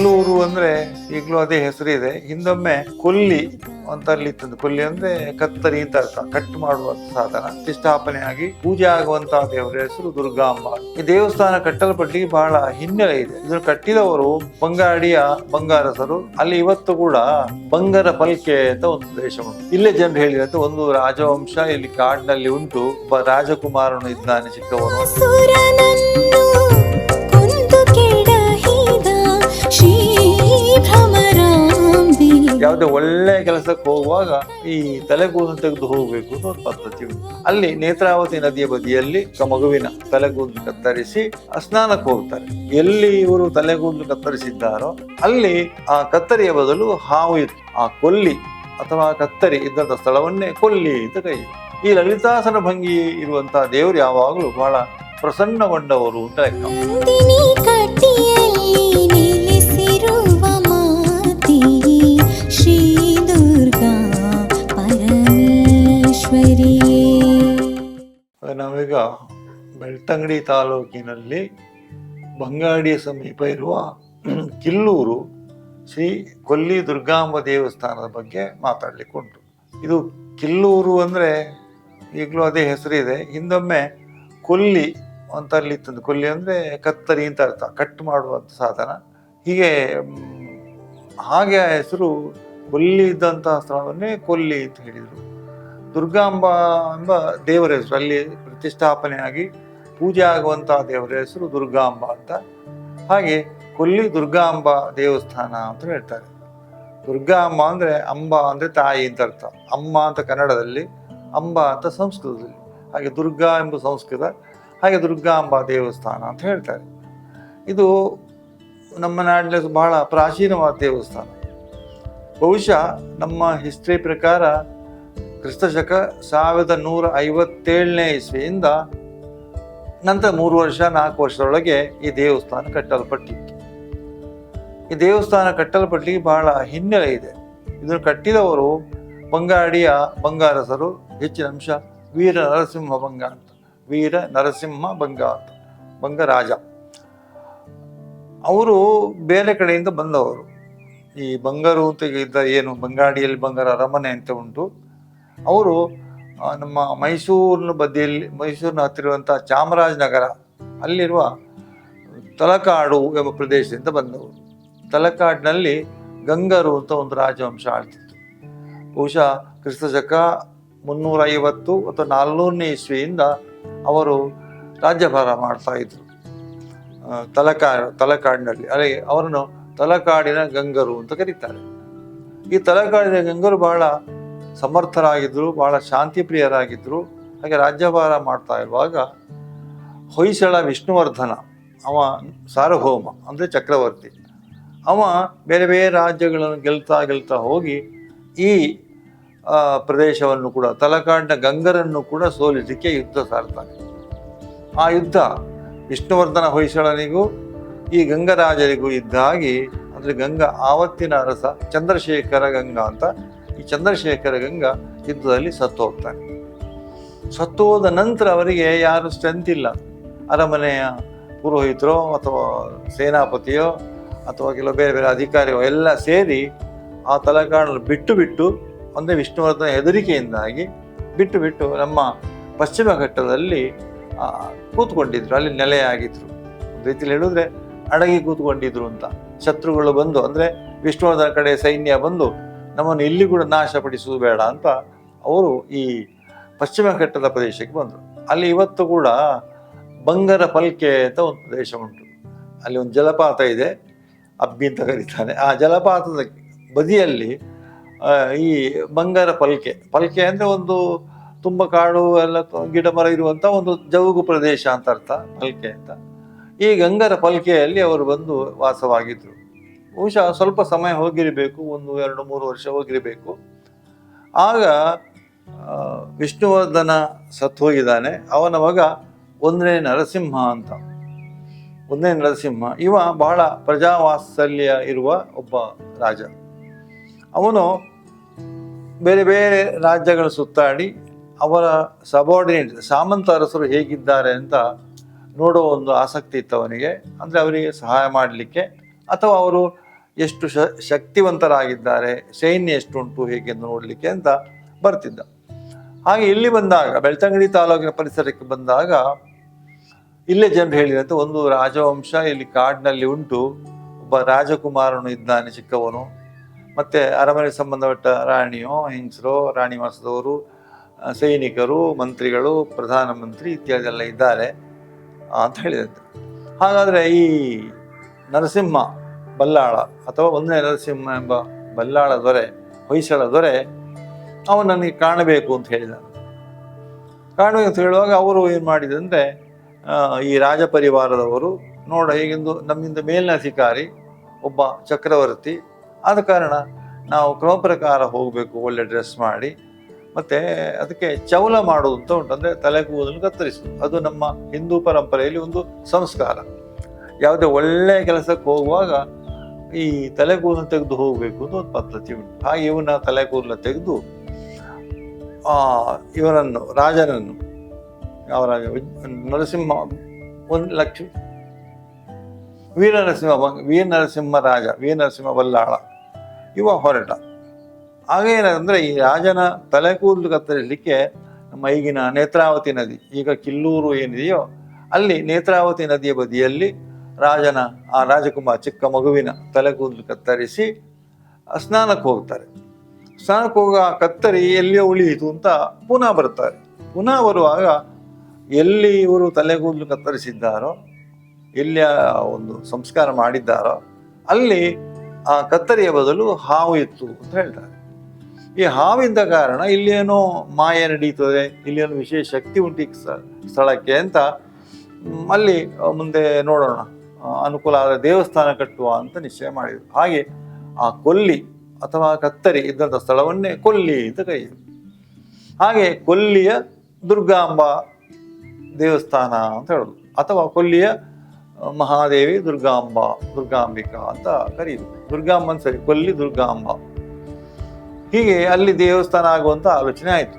ಕಿಲ್ಲೂರು ಅಂದ್ರೆ ಈಗಲೂ ಅದೇ ಹೆಸರಿದೆ. ಹಿಂದೊಮ್ಮೆ ಕೊಲ್ಲಿ ಅಂತ ಅಲ್ಲಿ ಇತ್ತಂದು ಕೊಲ್ಲಿ ಅಂದ್ರೆ ಕತ್ತರಿ ಅಂತ ಅರ್ಥ. ಕಟ್ ಮಾಡುವಂತ ಸಾಧನ. ಪ್ರತಿಷ್ಠಾಪನೆ ಆಗಿ ಪೂಜೆ ಆಗುವಂತಹ ದೇವರ ಹೆಸರು ದುರ್ಗಾಂಬ ಈ ದೇವಸ್ಥಾನ ಕಟ್ಟಲ್ಪಟ್ಟಿಗೆ ಬಹಳ ಹಿನ್ನೆಲೆ ಇದೆ. ಇದನ್ನು ಕಟ್ಟಿದವರು ಬಂಗಾಡಿಯ ಬಂಗಾರಸರು. ಅಲ್ಲಿ ಇವತ್ತು ಕೂಡ ಬಂಗಾರ ಪಲ್ಕೆ ಅಂತ ಒಂದು ದೇಶ ಉಂಟು. ಇಲ್ಲೇ ಜನರು ಹೇಳಿದಂತೆ ಒಂದು ರಾಜವಂಶ ಇಲ್ಲಿ ಕಾಡಿನಲ್ಲಿ ಉಂಟು. ಒಬ್ಬ ರಾಜಕುಮಾರನು ಇದ್ದಾನೆ ಚಿಕ್ಕವನು. ಯಾವುದೇ ಒಳ್ಳೆ ಕೆಲಸಕ್ಕೆ ಹೋಗುವಾಗ ಈ ತಲೆಗೂದಲು ತೆಗೆದು ಹೋಗಬೇಕು ಅಂತ ಒಂದು ಪದ್ಧತಿ ಉಂಟು. ಅಲ್ಲಿ ನೇತ್ರಾವತಿ ನದಿಯ ಬದಿಯಲ್ಲಿ ಮಗುವಿನ ತಲೆಗೂದಲು ಕತ್ತರಿಸಿ ಸ್ನಾನಕ್ಕೆ ಹೋಗ್ತಾರೆ. ಎಲ್ಲಿ ಇವರು ತಲೆಗೂದಲು ಕತ್ತರಿಸಿದ್ದಾರೋ ಅಲ್ಲಿ ಆ ಕತ್ತರಿಯ ಬದಲು ಹಾವು ಇತ್ತು. ಆ ಕೊಲ್ಲಿ ಅಥವಾ ಕತ್ತರಿ ಇದ್ದಂಥ ಸ್ಥಳವನ್ನೇ ಕೊಲ್ಲಿ ಅಂತ ಕೈ ಈ ಲಲಿತಾಸನ ಭಂಗಿ ಇರುವಂತಹ ದೇವರು ಯಾವಾಗಲೂ ಬಹಳ ಪ್ರಸನ್ನಗೊಂಡವರು ಅಂತ ಲೆಕ್ಕ. ನಾವೀಗ ಬೆಳ್ತಂಗಡಿ ತಾಲೂಕಿನಲ್ಲಿ ಬಂಗಾಡಿಯ ಸಮೀಪ ಇರುವ ಕಿಲ್ಲೂರು ಶ್ರೀ ಕೊಲ್ಲಿ ದುರ್ಗಾಂಬ ದೇವಸ್ಥಾನದ ಬಗ್ಗೆ ಮಾತಾಡ್ಲಿಕ್ಕೆ ಉಂಟು ಇದು ಕಿಲ್ಲೂರು ಅಂದರೆ ಈಗಲೂ ಅದೇ ಹೆಸರಿದೆ. ಹಿಂದೊಮ್ಮೆ ಕೊಲ್ಲಿ ಅಂತ ಅಲ್ಲಿ ಇತ್ತಂದು ಕೊಲ್ಲಿ ಅಂದರೆ ಕತ್ತರಿ ಅಂತ ಅರ್ಥ, ಕಟ್ ಮಾಡುವಂಥ ಸಾಧನ. ಹೀಗೆ ಹಾಗೆ ಆ ಹೆಸರು ಕೊಲ್ಲಿ ಇದ್ದಂತಹ ಸ್ಥಳವನ್ನೇ ಕೊಲ್ಲಿ ಅಂತ ಹೇಳಿದರು. ದುರ್ಗಾಂಬ ಎಂಬ ದೇವರ ಹೆಸರು, ಅಲ್ಲಿ ಪ್ರತಿಷ್ಠಾಪನೆ ಆಗಿ ಪೂಜೆ ಆಗುವಂತಹ ದೇವರ ಹೆಸರು ದುರ್ಗಾಂಬ ಅಂತ. ಹಾಗೆ ಕೊಲ್ಲಿ ದುರ್ಗಾಂಬ ದೇವಸ್ಥಾನ ಅಂತ ಹೇಳ್ತಾರೆ. ದುರ್ಗಾಂಬ ಅಂದ್ರೆ ಅಂಬ ಅಂದ್ರೆ ತಾಯಿ ಅಂತ ಅರ್ಥ. ಅಮ್ಮ ಅಂತ ಕನ್ನಡದಲ್ಲಿ, ಅಂಬ ಅಂತ ಸಂಸ್ಕೃತದಲ್ಲಿ. ಹಾಗೆ ದುರ್ಗಾ ಎಂಬ ಸಂಸ್ಕೃತ, ಹಾಗೆ ದುರ್ಗಾಂಬ ದೇವಸ್ಥಾನ ಅಂತ ಹೇಳ್ತಾರೆ. ಇದು ನಮ್ಮ ನಾಡಿನಲ್ಲಿ ಬಹಳ ಪ್ರಾಚೀನವಾದ ದೇವಸ್ಥಾನ. ಬಹುಶಃ ನಮ್ಮ ಹಿಸ್ಟ್ರಿ ಪ್ರಕಾರ ಕ್ರಿಸ್ತಶಕ ಸಾವಿರದ ನೂರ ಐವತ್ತೇಳನೇ ಇಸ್ವಿಯಿಂದ ನಂತರ ಮೂರು ವರ್ಷ, ನಾಲ್ಕು ವರ್ಷದೊಳಗೆ ಈ ದೇವಸ್ಥಾನ ಕಟ್ಟಲ್ಪಟ್ಟಿತ್ತು. ಈ ದೇವಸ್ಥಾನ ಕಟ್ಟಲ್ಪಟ್ಟಿಗೆ ಬಹಳ ಹಿನ್ನೆಲೆ ಇದೆ. ಇದನ್ನು ಕಟ್ಟಿದವರು ಬಂಗಾಡಿಯ ಬಂಗಾರಸರು, ಹೆಚ್ಚಿನ ಅಂಶ ವೀರ ನರಸಿಂಹ ಬಂಗ ಅಂತ. ವೀರ ನರಸಿಂಹ ಬಂಗ ಅಂತ ಬಂಗರಾಜ ಅವರು ಬೇರೆ ಕಡೆಯಿಂದ ಬಂದವರು. ಈ ಬಂಗಾರು ಅಂತ ಇದ್ದ ಏನು, ಬಂಗಾಡಿಯಲ್ಲಿ ಬಂಗಾರ ಅರಮನೆ ಅಂತ ಉಂಟು. ಅವರು ನಮ್ಮ ಮೈಸೂರಿನ ಬದಿಯಲ್ಲಿ, ಮೈಸೂರಿನ ಹತ್ತಿರುವಂಥ ಚಾಮರಾಜನಗರ, ಅಲ್ಲಿರುವ ತಲಕಾಡು ಎಂಬ ಪ್ರದೇಶದಿಂದ ಬಂದವರು. ತಲಕಾಡಿನಲ್ಲಿ ಗಂಗರು ಅಂತ ಒಂದು ರಾಜವಂಶ ಆಳ್ತಿತ್ತು. ಬಹುಶಃ ಮುನ್ನೂರ ಐವತ್ತು ಅಥವಾ ನಾಲ್ನೂರನೇ ಇಸ್ವಿಯಿಂದ ಅವರು ರಾಜ್ಯಭಾರ ಮಾಡ್ತಾ ಇದ್ರು. ತಲಕಾ ತಲಕಾಡು, ತಲಕಾಡಿನಲ್ಲಿ. ಅಲ್ಲಿ ಅವರನ್ನು ತಲಕಾಡಿನ ಗಂಗರು ಅಂತ ಕರೀತಾರೆ. ಈ ತಲಕಾಡಿನ ಗಂಗರು ಬಹಳ ಸಮರ್ಥರಾಗಿದ್ದರು ಬಹಳ ಶಾಂತಿಪ್ರಿಯರಾಗಿದ್ದರು ಹಾಗೆ ರಾಜ್ಯಭಾರ ಮಾಡ್ತಾ ಇರುವಾಗ ಹೊಯ್ಸಳ ವಿಷ್ಣುವರ್ಧನ, ಅವ ಸಾರ್ವಭೌಮ, ಅಂದರೆ ಚಕ್ರವರ್ತಿ. ಅವ ಬೇರೆ ಬೇರೆ ರಾಜ್ಯಗಳನ್ನು ಗೆಲ್ತಾ ಗೆಲ್ತಾ ಹೋಗಿ ಈ ಪ್ರದೇಶವನ್ನು ಕೂಡ ತಲಕಾಂಡ ಗಂಗರನ್ನು ಕೂಡ ಸೋಲಿಸಲಿಕ್ಕೆ ಯುದ್ಧ ಸಾರ್ತಾನೆ. ಆ ಯುದ್ಧ ವಿಷ್ಣುವರ್ಧನ ಹೊಯ್ಸಳನಿಗೂ, ಈ ಗಂಗರಾಜರಿಗೂ ಇದ್ದಾಗಿ ಅಂದರೆ ಗಂಗಾ ಆವತ್ತಿನ ಅರಸ ಚಂದ್ರಶೇಖರ ಗಂಗಾ ಅಂತ ಈ ಚಂದ್ರಶೇಖರ ಗಂಗಾ ಯುದ್ಧದಲ್ಲಿ ಸತ್ತು ಹೋಗ್ತಾನೆ. ಸತ್ತು ಹೋದ ನಂತರ ಅವರಿಗೆ ಯಾರು ಸ್ಟ್ರೆಂತ್ ಇಲ್ಲ. ಅರಮನೆಯ ಪುರೋಹಿತರೋ ಅಥವಾ ಸೇನಾಪತಿಯೋ ಅಥವಾ ಕೆಲವು ಬೇರೆ ಬೇರೆ ಅಧಿಕಾರಿಯೋ ಎಲ್ಲ ಸೇರಿ ಆ ತಲೆಕಾಣಲು ಬಿಟ್ಟು ಬಿಟ್ಟು ಒಂದೇ ವಿಷ್ಣುವರ್ಧನ ಹೆದರಿಕೆಯಿಂದಾಗಿ ಬಿಟ್ಟು ಬಿಟ್ಟು ನಮ್ಮ ಪಶ್ಚಿಮ ಘಟ್ಟದಲ್ಲಿ ಕೂತ್ಕೊಂಡಿದ್ರು. ಅಲ್ಲಿ ನೆಲೆಯಾಗಿದ್ರು. ಒಂದು ರೀತಿಯಲ್ಲಿ ಹೇಳಿದ್ರೆ ಅಡಗಿ ಕೂತ್ಕೊಂಡಿದ್ರು ಅಂತ. ಶತ್ರುಗಳು ಬಂದು, ಅಂದರೆ ವಿಷ್ಣುವರ್ಧನ ಕಡೆ ಸೈನ್ಯ ಬಂದು ನಮ್ಮನ್ನು ಇಲ್ಲಿ ಕೂಡ ನಾಶಪಡಿಸುವುದು ಬೇಡ ಅಂತ ಅವರು ಈ ಪಶ್ಚಿಮ ಘಟ್ಟದ ಪ್ರದೇಶಕ್ಕೆ ಬಂದರು. ಅಲ್ಲಿ ಇವತ್ತು ಕೂಡ ಬಂಗರ ಪಲ್ಕೆ ಅಂತ ಒಂದು ಪ್ರದೇಶ ಉಂಟು. ಅಲ್ಲಿ ಒಂದು ಜಲಪಾತ ಇದೆ, ಅಬ್ಬಿ ಅಂತ ಕರೀತಾನೆ ಆ ಜಲಪಾತದ ಬದಿಯಲ್ಲಿ ಈ ಬಂಗಾರ ಪಲ್ಕೆ. ಪಲ್ಕೆ ಅಂದರೆ ಒಂದು ತುಂಬ ಕಾಡು, ಎಲ್ಲ ಗಿಡ, ಮರ ಇರುವಂಥ ಒಂದು ಜವುಗು ಪ್ರದೇಶ ಅಂತ ಅರ್ಥ, ಪಲ್ಕೆ ಅಂತ. ಈ ಗಂಗರ ಪಲ್ಕೆಯಲ್ಲಿ ಅವರು ಬಂದು ವಾಸವಾಗಿದ್ದರು ಬಹುಶಃ ಸ್ವಲ್ಪ ಸಮಯ ಹೋಗಿರಬೇಕು, ಒಂದು ಎರಡು ಮೂರು ವರ್ಷ ಹೋಗಿರಬೇಕು. ಆಗ ವಿಷ್ಣುವರ್ಧನ ಸತ್ತು ಹೋಗಿದ್ದಾನೆ. ಅವನ ಮಗ ಒಂದನೇ ನರಸಿಂಹ ಅಂತ. ಒಂದನೇ ನರಸಿಂಹ, ಇವ ಬಹಳ ಪ್ರಜಾವಾತ್ಸಲ್ಯ ಇರುವ ಒಬ್ಬ ರಾಜ. ಅವನು ಬೇರೆ ಬೇರೆ ರಾಜ್ಯಗಳ ಸುತ್ತಾಡಿ, ಅವರ ಸಬಾರ್ಡಿನೇಟ್ ಸಾಮಂತ ಅರಸರು ಹೇಗಿದ್ದಾರೆ ಅಂತ ನೋಡೋ ಒಂದು ಆಸಕ್ತಿ ಇತ್ತು ಅವನಿಗೆ. ಅಂದರೆ ಅವರಿಗೆ ಸಹಾಯ ಮಾಡಲಿಕ್ಕೆ ಅಥವಾ ಅವರು ಎಷ್ಟು ಶ, ಶಕ್ತಿವಂತರಾಗಿದ್ದಾರೆ, ಸೈನ್ಯ ಎಷ್ಟುಂಟು ಹೇಗೆ ನೋಡಲಿಕ್ಕೆ ಅಂತ ಬರ್ತಿದ್ದ. ಹಾಗೆ ಇಲ್ಲಿ ಬಂದಾಗ, ಬೆಳ್ತಂಗಡಿ ತಾಲೂಕಿನ ಪರಿಸರಕ್ಕೆ ಬಂದಾಗ, ಇಲ್ಲೇ ಜನರು ಹೇಳಿದಂತೆ ಒಂದು ರಾಜವಂಶ ಇಲ್ಲಿ ಕಾಡಿನಲ್ಲಿ ಉಂಟು. ಒಬ್ಬ ರಾಜಕುಮಾರನು ಇದ್ದಾನೆ, ಚಿಕ್ಕವನು. ಮತ್ತೆ ಅರಮನೆ ಸಂಬಂಧಪಟ್ಟ ರಾಣಿಯೋ, ಹೆಂಗಸರೋ, ರಾಣಿ ಮಾಸದವರು ಸೈನಿಕರು, ಮಂತ್ರಿಗಳು, ಪ್ರಧಾನಮಂತ್ರಿ ಇತ್ಯಾದಿ ಎಲ್ಲ ಇದ್ದಾರೆ ಅಂತ ಹೇಳಿದಂತೆ. ಹಾಗಾದರೆ ಈ ನರಸಿಂಹ ಬಲ್ಲಾಳ ಅಥವಾ ಒಂದನೇ ನರಸಿಂಹ ಎಂಬ ಬಲ್ಲಾಳ ದೊರೆ, ಹೊಯ್ಸಳ ದೊರೆ ಅವನು ನನಗೆ ಕಾಣಬೇಕು ಅಂತ ಹೇಳಿದ ಕಾಣಬೇಕು ಅಂತ ಹೇಳುವಾಗ ಅವರು ಏನು ಮಾಡಿದಂದರೆ ಈ ರಾಜ ಪರಿವಾರದವರು ನೋಡ ಹೇಗೆಂದು ನಮ್ಮಿಂದ ಮೇಲಿನ ಅಧಿಕಾರಿ, ಒಬ್ಬ ಚಕ್ರವರ್ತಿ, ಆದ ಕಾರಣ ನಾವು ಕ್ರಮ ಪ್ರಕಾರ ಹೋಗಬೇಕು, ಒಳ್ಳೆ ಡ್ರೆಸ್ ಮಾಡಿ, ಮತ್ತು ಅದಕ್ಕೆ ಚೌಲ ಮಾಡೋದು ಅಂತ ಉಂಟು. ಅಂದರೆ ತಲೆ ಕೂದಲು ಕತ್ತರಿಸುವುದು. ಅದು ನಮ್ಮ ಹಿಂದೂ ಪರಂಪರೆಯಲ್ಲಿ ಒಂದು ಸಂಸ್ಕಾರ. ಯಾವುದೇ ಒಳ್ಳೆಯ ಕೆಲಸಕ್ಕೆ ಹೋಗುವಾಗ ಈ ತಲೆ ಕೂದಲು ತೆಗೆದು ಹೋಗಬೇಕು ಅಂತ ಒಂದು ಪದ್ಧತಿ ಉಂಟು. ಹಾಗೆ ಇವನ ತಲೆ ಕೂದಲು ತೆಗೆದು, ಆ ಇವನನ್ನು ರಾಜನನ್ನು ಯಾವ ರಾಜ? ನರಸಿಂಹ ಒಂದು ಲಕ್ಷ ವೀರ ನರಸಿಂಹ ವೀರ ನರಸಿಂಹ ರಾಜ, ವೀರ ನರಸಿಂಹ ಬಲ್ಲಾಳ, ಇವ ಹೊರಟ. ಹಾಗೇನಂದ್ರೆ ಈ ರಾಜನ ತಲೆ ಕೂದಲು ಕತ್ತರಿಸಲಿಕ್ಕೆ ನಮ್ಮ ಈಗಿನ ನೇತ್ರಾವತಿ ನದಿ, ಈಗ ಕಿಲ್ಲೂರು ಏನಿದೆಯೋ, ಅಲ್ಲಿ ನೇತ್ರಾವತಿ ನದಿಯ ಬದಿಯಲ್ಲಿ ರಾಜನ, ಆ ರಾಜಕುಮಾರ ಚಿಕ್ಕ ಮಗುವಿನ ತಲೆ ಕೂದಲು ಕತ್ತರಿಸಿ ಸ್ನಾನಕ್ಕೆ ಹೋಗ್ತಾರೆ. ಸ್ನಾನಕ್ಕೆ ಹೋಗ ಕತ್ತರಿ ಎಲ್ಲಿಯೋ ಉಳಿಯಿತು ಅಂತ ಪುನಃ ಬರ್ತಾರೆ ಪುನಃ ಬರುವಾಗ ಎಲ್ಲಿ ಇವರು ತಲೆಗೂದಲು ಕತ್ತರಿಸಿದ್ದಾರೋ, ಎಲ್ಲಿ ಒಂದು ಸಂಸ್ಕಾರ ಮಾಡಿದ್ದಾರೋ, ಅಲ್ಲಿ ಆ ಕತ್ತರಿಯ ಬದಲು ಹಾವು ಇತ್ತು ಅಂತ ಹೇಳ್ತಾರೆ. ಈ ಹಾವಿಂದ ಕಾರಣ ಇಲ್ಲೇನೋ ಮಾಯ ನಡೀತದೆ, ಇಲ್ಲೇನೋ ವಿಶೇಷ ಶಕ್ತಿ ಉಂಟು ಸ್ಥಳಕ್ಕೆ ಅಂತ ಅಲ್ಲಿ ಮುಂದೆ ನೋಡೋಣ. ಅನುಕೂಲ ಆದರೆ ದೇವಸ್ಥಾನ ಕಟ್ಟುವ ಅಂತ ನಿಶ್ಚಯ ಮಾಡಿದರು. ಹಾಗೆ ಆ ಕೊಲ್ಲಿ ಅಥವಾ ಕತ್ತರಿ ಇದ್ದಂಥ ಸ್ಥಳವನ್ನೇ ಕೊಲ್ಲಿ ಅಂತ ಕರೆಯಿತು ಹಾಗೆ ಕೊಲ್ಲಿಯ ದುರ್ಗಾಂಬ ದೇವಸ್ಥಾನ ಅಂತ ಹೇಳೋದು. ಅಥವಾ ಕೊಲ್ಲಿಯ ಮಹಾದೇವಿ ದುರ್ಗಾಂಬ, ದುರ್ಗಾಂಬಿಕಾ ಅಂತ ಕರೆಯುದು ದುರ್ಗಾಂಬ ಅಂತ ಸರಿ, ಕೊಲ್ಲಿ ದುರ್ಗಾಂಬ. ಹೀಗೆ ಅಲ್ಲಿ ದೇವಸ್ಥಾನ ಆಗುವಂಥ ಆಲೋಚನೆ ಆಯಿತು.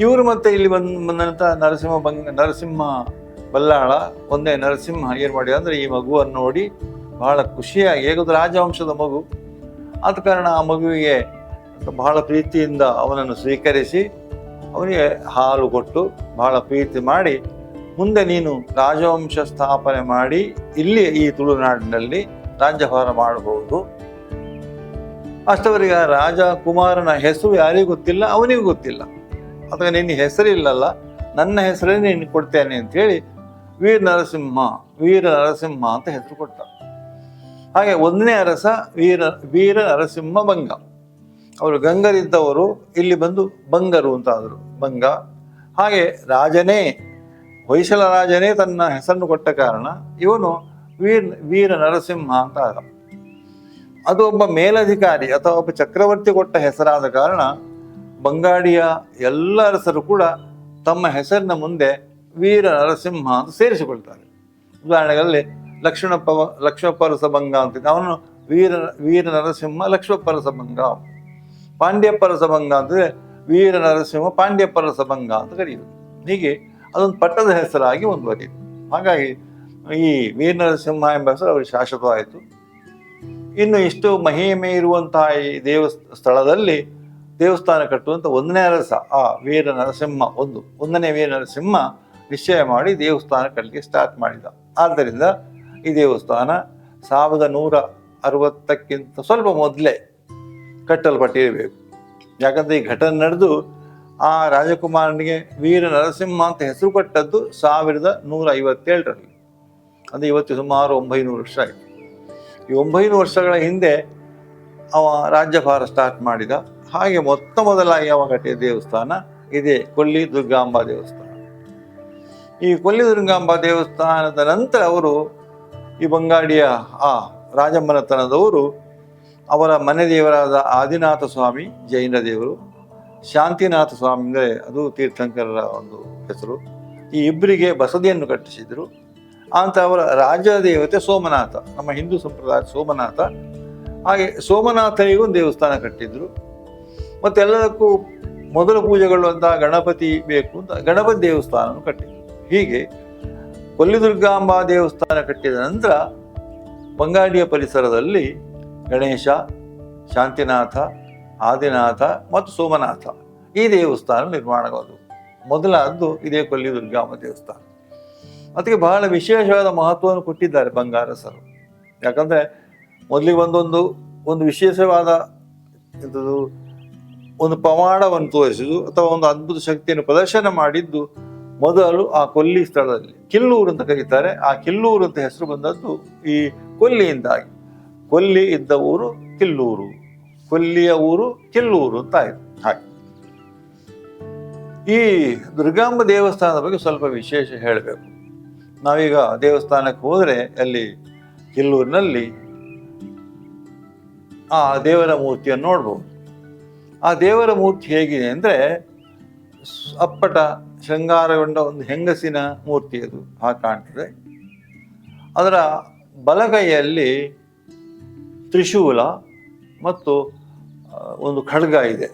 ಇವರು ಮತ್ತೆ ಇಲ್ಲಿ ಬಂದ ಬಂದಂತ ನರಸಿಂಹ ಬಂಗ, ನರಸಿಂಹ ಬಲ್ಲಾಳ, ಒಂದೇ ನರಸಿಂಹ ಏನು ಮಾಡಿದ ಅಂದರೆ ಈ ಮಗುವನ್ನು ನೋಡಿ ಬಹಳ ಖುಷಿಯಾಗಿ ಹೇಗೋದು ರಾಜವಂಶದ ಮಗು. ಆದ ಕಾರಣ ಆ ಮಗುವಿಗೆ ಬಹಳ ಪ್ರೀತಿಯಿಂದ ಅವನನ್ನು ಸ್ವೀಕರಿಸಿ ಅವನಿಗೆ ಹಾಲು ಕೊಟ್ಟು ಬಹಳ ಪ್ರೀತಿ ಮಾಡಿ, ಮುಂದೆ ನೀನು ರಾಜವಂಶ ಸ್ಥಾಪನೆ ಮಾಡಿ ಇಲ್ಲಿ ಈ ತುಳುನಾಡಿನಲ್ಲಿ ರಾಜ್ಯಭಾರ ಮಾಡಬಹುದು. ಅಷ್ಟವರಿಗೆ ಆ ರಾಜಕುಮಾರನ ಹೆಸರು ಯಾರಿಗೂ ಗೊತ್ತಿಲ್ಲ, ಅವನಿಗೂ ಗೊತ್ತಿಲ್ಲ. ಅಥವಾ ನಿನ್ನ ಹೆಸರಿಲ್ಲಲ್ಲ ನನ್ನ ಹೆಸರೇ ನೀನು ಕೊಡ್ತೇನೆ ಅಂತ ಹೇಳಿ ವೀರ ನರಸಿಂಹ ವೀರ ನರಸಿಂಹ ಅಂತ ಹೆಸರು ಕೊಟ್ಟ. ಹಾಗೆ ಒಂದನೇ ಅರಸ ವೀರ ವೀರ ನರಸಿಂಹ ಬಂಗ. ಅವರು ಗಂಗರಿದ್ದವರು ಇಲ್ಲಿ ಬಂದು ಬಂಗರು ಅಂತ ಆದರು, ಬಂಗ. ಹಾಗೆ ರಾಜನೇ, ಹೊಯ್ಸಳ ರಾಜನೇ ತನ್ನ ಹೆಸರನ್ನು ಕೊಟ್ಟ ಕಾರಣ ಇವನು ವೀರ್ ವೀರ ನರಸಿಂಹ ಅಂತ ಆದ. ಅದು ಒಬ್ಬ ಮೇಲಧಿಕಾರಿ ಅಥವಾ ಒಬ್ಬ ಚಕ್ರವರ್ತಿ ಕೊಟ್ಟ ಹೆಸರಾದ ಕಾರಣ ಬಂಗಾಡಿಯ ಎಲ್ಲ ಅರಸರು ಕೂಡ ತಮ್ಮ ಹೆಸರಿನ ಮುಂದೆ ವೀರ ನರಸಿಂಹ ಅಂತ ಸೇರಿಸಿಕೊಳ್ತಾರೆ. ಉದಾಹರಣೆಗಳಲ್ಲಿ ಲಕ್ಷ್ಮಪ್ಪ ರಸಭಂಗ ಅಂತ ಅವನು ವೀರ ವೀರ ನರಸಿಂಹ ಲಕ್ಷ್ಮಪ್ಪ ಪಾಂಡ್ಯ ಅಂತಂದ್ರೆ ವೀರ ನರಸಿಂಹ ಪಾಂಡ್ಯ ಅಂತ ಕರೆಯುವುದು ಹೀಗೆ ಅದೊಂದು ಪಟ್ಟದ ಹೆಸರಾಗಿ ಮುಂದುವರಿಯಿತು. ಹಾಗಾಗಿ ಈ ವೀರ ನರಸಿಂಹ ಎಂಬ ಹೆಸರು ಅವರಿಗೆ ಶಾಶ್ವತವಾಯಿತು. ಇನ್ನು ಇಷ್ಟು ಮಹಿಮೆ ಇರುವಂತಹ ಈ ದೇವ ಸ್ಥಳದಲ್ಲಿ ದೇವಸ್ಥಾನ ಕಟ್ಟುವಂಥ ಒಂದನೇ ಅರಸ ಆ ವೀರ ನರಸಿಂಹ ಒಂದು. ಒಂದನೇ ವೀರ ನರಸಿಂಹ ನಿಶ್ಚಯ ಮಾಡಿ ದೇವಸ್ಥಾನ ಕಟ್ಟಲಿಕ್ಕೆ ಸ್ಟಾರ್ಟ್ ಮಾಡಿದ. ಆದ್ದರಿಂದ ಈ ದೇವಸ್ಥಾನ ಸಾವಿರದ ನೂರ ಅರವತ್ತಕ್ಕಿಂತ ಸ್ವಲ್ಪ ಮೊದಲೇ ಕಟ್ಟಲ್ಪಟ್ಟಿರಬೇಕು. ಯಾಕಂದರೆ ಈ ಘಟನೆ ನಡೆದು ಆ ರಾಜಕುಮಾರನಿಗೆ ವೀರ ನರಸಿಂಹ ಅಂತ ಹೆಸರು ಕೊಟ್ಟದ್ದು ಸಾವಿರದ ನೂರ ಐವತ್ತೇಳರಲ್ಲಿ. ಅಂದರೆ ಇವತ್ತು ಸುಮಾರು ಒಂಬೈನೂರು ವರ್ಷ ಆಯಿತು. ಈ ಒಂಬೈನೂರು ವರ್ಷಗಳ ಹಿಂದೆ ಅವ ರಾಜ್ಯಭಾರ ಸ್ಟಾರ್ಟ್ ಮಾಡಿದ. ಹಾಗೆ ಮೊತ್ತ ಮೊದಲಾಗಿ ಅವ ಕಟ್ಟಿದ ದೇವಸ್ಥಾನ ಇದೇ ಕೊಲ್ಲಿ ದುರ್ಗಾಂಬಾ ದೇವಸ್ಥಾನ. ಈ ಕೊಲ್ಲಿದುರ್ಗಾಂಬ ದೇವಸ್ಥಾನದ ನಂತರ ಅವರು ಈ ಬಂಗಾಡಿಯ ಆ ರಾಜಮ್ಮನತನದವರು, ಅವರ ಮನೆ ದೇವರಾದ ಆದಿನಾಥ ಸ್ವಾಮಿ ಜೈನ ದೇವರು ಶಾಂತಿನಾಥ ಸ್ವಾಮಿ ಅಂದರೆ ಅದು ತೀರ್ಥಂಕರರ ಒಂದು ಹೆಸರು. ಈ ಇಬ್ಬರಿಗೆ ಬಸದಿಯನ್ನು ಕಟ್ಟಿಸಿದರು. ಅಂತ ಅವರ ರಾಜ ದೇವತೆ ಸೋಮನಾಥ, ನಮ್ಮ ಹಿಂದೂ ಸಂಪ್ರದಾಯ ಸೋಮನಾಥ. ಹಾಗೆ ಸೋಮನಾಥನಿಗೂ ಒಂದು ದೇವಸ್ಥಾನ ಕಟ್ಟಿದ್ರು. ಮತ್ತೆಲ್ಲದಕ್ಕೂ ಮೊದಲ ಅಂತ ಗಣಪತಿ ಬೇಕು ಅಂತ ಗಣಪತಿ ದೇವಸ್ಥಾನವನ್ನು ಕಟ್ಟಿದ್ರು. ಹೀಗೆ ಕೊಲ್ಲಿದುರ್ಗಾಂಬಾ ದೇವಸ್ಥಾನ ಕಟ್ಟಿದ ನಂತರ ಬಂಗಾಡಿಯ ಪರಿಸರದಲ್ಲಿ ಗಣೇಶ, ಶಾಂತಿನಾಥ, ಆದಿನಾಥ ಮತ್ತು ಸೋಮನಾಥ ಈ ದೇವಸ್ಥಾನ ನಿರ್ಮಾಣವಾದವು ಮೊದಲಾದ್ದು ಇದೇ ಕೊಲ್ಲಿದುರ್ಗಾಂಬ ದೇವಸ್ಥಾನ. ಅದಕ್ಕೆ ಬಹಳ ವಿಶೇಷವಾದ ಮಹತ್ವವನ್ನು ಕೊಟ್ಟಿದ್ದಾರೆ ಬಂಗಾರಸರು. ಯಾಕಂದರೆ ಮೊದಲಿಗೆ ಒಂದೊಂದು ಒಂದು ವಿಶೇಷವಾದ ಒಂದು ಪವಾಡವನ್ನು ತೋರಿಸಿದ್ದು ಅಥವಾ ಒಂದು ಅದ್ಭುತ ಶಕ್ತಿಯನ್ನು ಪ್ರದರ್ಶನ ಮಾಡಿದ್ದು ಮೊದಲು ಆ ಕೊಲ್ಲಿ ಸ್ಥಳದಲ್ಲಿ ಕಿಲ್ಲೂರು ಅಂತ ಕರೀತಾರೆ. ಆ ಕಿಲ್ಲೂರು ಅಂತ ಹೆಸರು ಬಂದದ್ದು ಈ ಕೊಲ್ಲಿಯಿಂದಾಗಿ. ಕೊಲ್ಲಿ ಇದ್ದ ಊರು ಕಿಲ್ಲೂರು. ಕೊಲ್ಲಿಯ ಊರು ಕಿಲ್ಲೂರು ಅಂತ ಆಯಿತು. ಹಾಗೆ. ಈ ದುರ್ಗಾಂಬ ದೇವಸ್ಥಾನದ ಬಗ್ಗೆ ಸ್ವಲ್ಪ ವಿಶೇಷ ಹೇಳಬೇಕು. ನಾವೀಗ ದೇವಸ್ಥಾನಕ್ಕೆ ಹೋದರೆ ಅಲ್ಲಿ ಕಿಲ್ಲೂರಿನಲ್ಲಿ ಆ ದೇವರ ಮೂರ್ತಿಯನ್ನು ನೋಡ್ಬೋದು. ಆ ದೇವರ ಮೂರ್ತಿ ಹೇಗಿದೆ ಅಂದರೆ ಅಪ್ಪಟ ಶೃಂಗಾರಗೊಂಡ ಒಂದು ಹೆಂಗಸಿನ ಮೂರ್ತಿ ಅದು ಹಾಗೆ ಕಾಣ್ತದೆ. ಅದರ ಬಲಗೈಯಲ್ಲಿ ತ್ರಿಶೂಲ ಮತ್ತು ಒಂದು ಖಡ್ಗ ಇದೆ.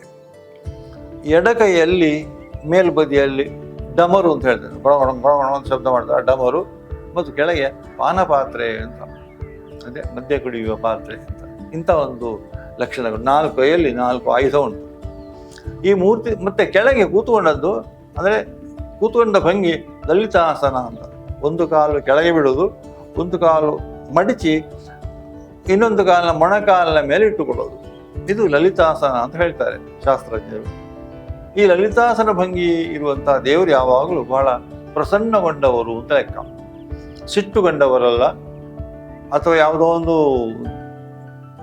ಎಡಗೈಯಲ್ಲಿ ಮೇಲ್ಬದಿಯಲ್ಲಿ ಡಮರು ಅಂತ ಹೇಳ್ತಾರೆ. ಬಡ ಬಡ ಅಂತ ಶಬ್ದ ಮಾಡ್ತಾರೆ. ಡಮರು ಮತ್ತು ಕೆಳಗೆ ಪಾನಪಾತ್ರೆ ಅಂತ. ಅದೇ ಮದ್ಯ ಕುಡಿಯುವ ಪಾತ್ರೆ ಅಂತ. ಇಂಥ ಒಂದು ಲಕ್ಷಣಗಳು. ನಾಲ್ಕು ಕೈಯಲ್ಲಿ ನಾಲ್ಕು ಆಯುಧ ಉಂಟು ಈ ಮೂರ್ತಿ ಮತ್ತೆ ಕೆಳಗೆ ಕೂತ್ಕೊಂಡದ್ದು ಅಂದರೆ ಕೂತ್ಕೊಂಡ ಭಂಗಿ, ಲಲಿತಾಸನ ಅಂತ. ಒಂದು ಕಾಲು ಕೆಳಗೆ ಬಿಡೋದು, ಒಂದು ಕಾಲು ಮಡಿಚಿ, ಇನ್ನೊಂದು ಕಾಲಿನ ಮೊಣಕಾಲಿನ ಮೇಲೆ ಇಟ್ಟುಕೊಳ್ಳೋದು. ಇದು ಲಲಿತಾಸನ ಅಂತ ಹೇಳ್ತಾರೆ ಶಾಸ್ತ್ರಜ್ಞರು. ಈ ಲಲಿತಾಸನ ಭಂಗಿ ಇರುವಂತಹ ದೇವರು ಯಾವಾಗಲೂ ಬಹಳ ಪ್ರಸನ್ನಗೊಂಡವರು ಅಂತ ಲೆಕ್ಕ. ಸಿಟ್ಟುಗೊಂಡವರಲ್ಲ, ಅಥವಾ ಯಾವುದೋ ಒಂದು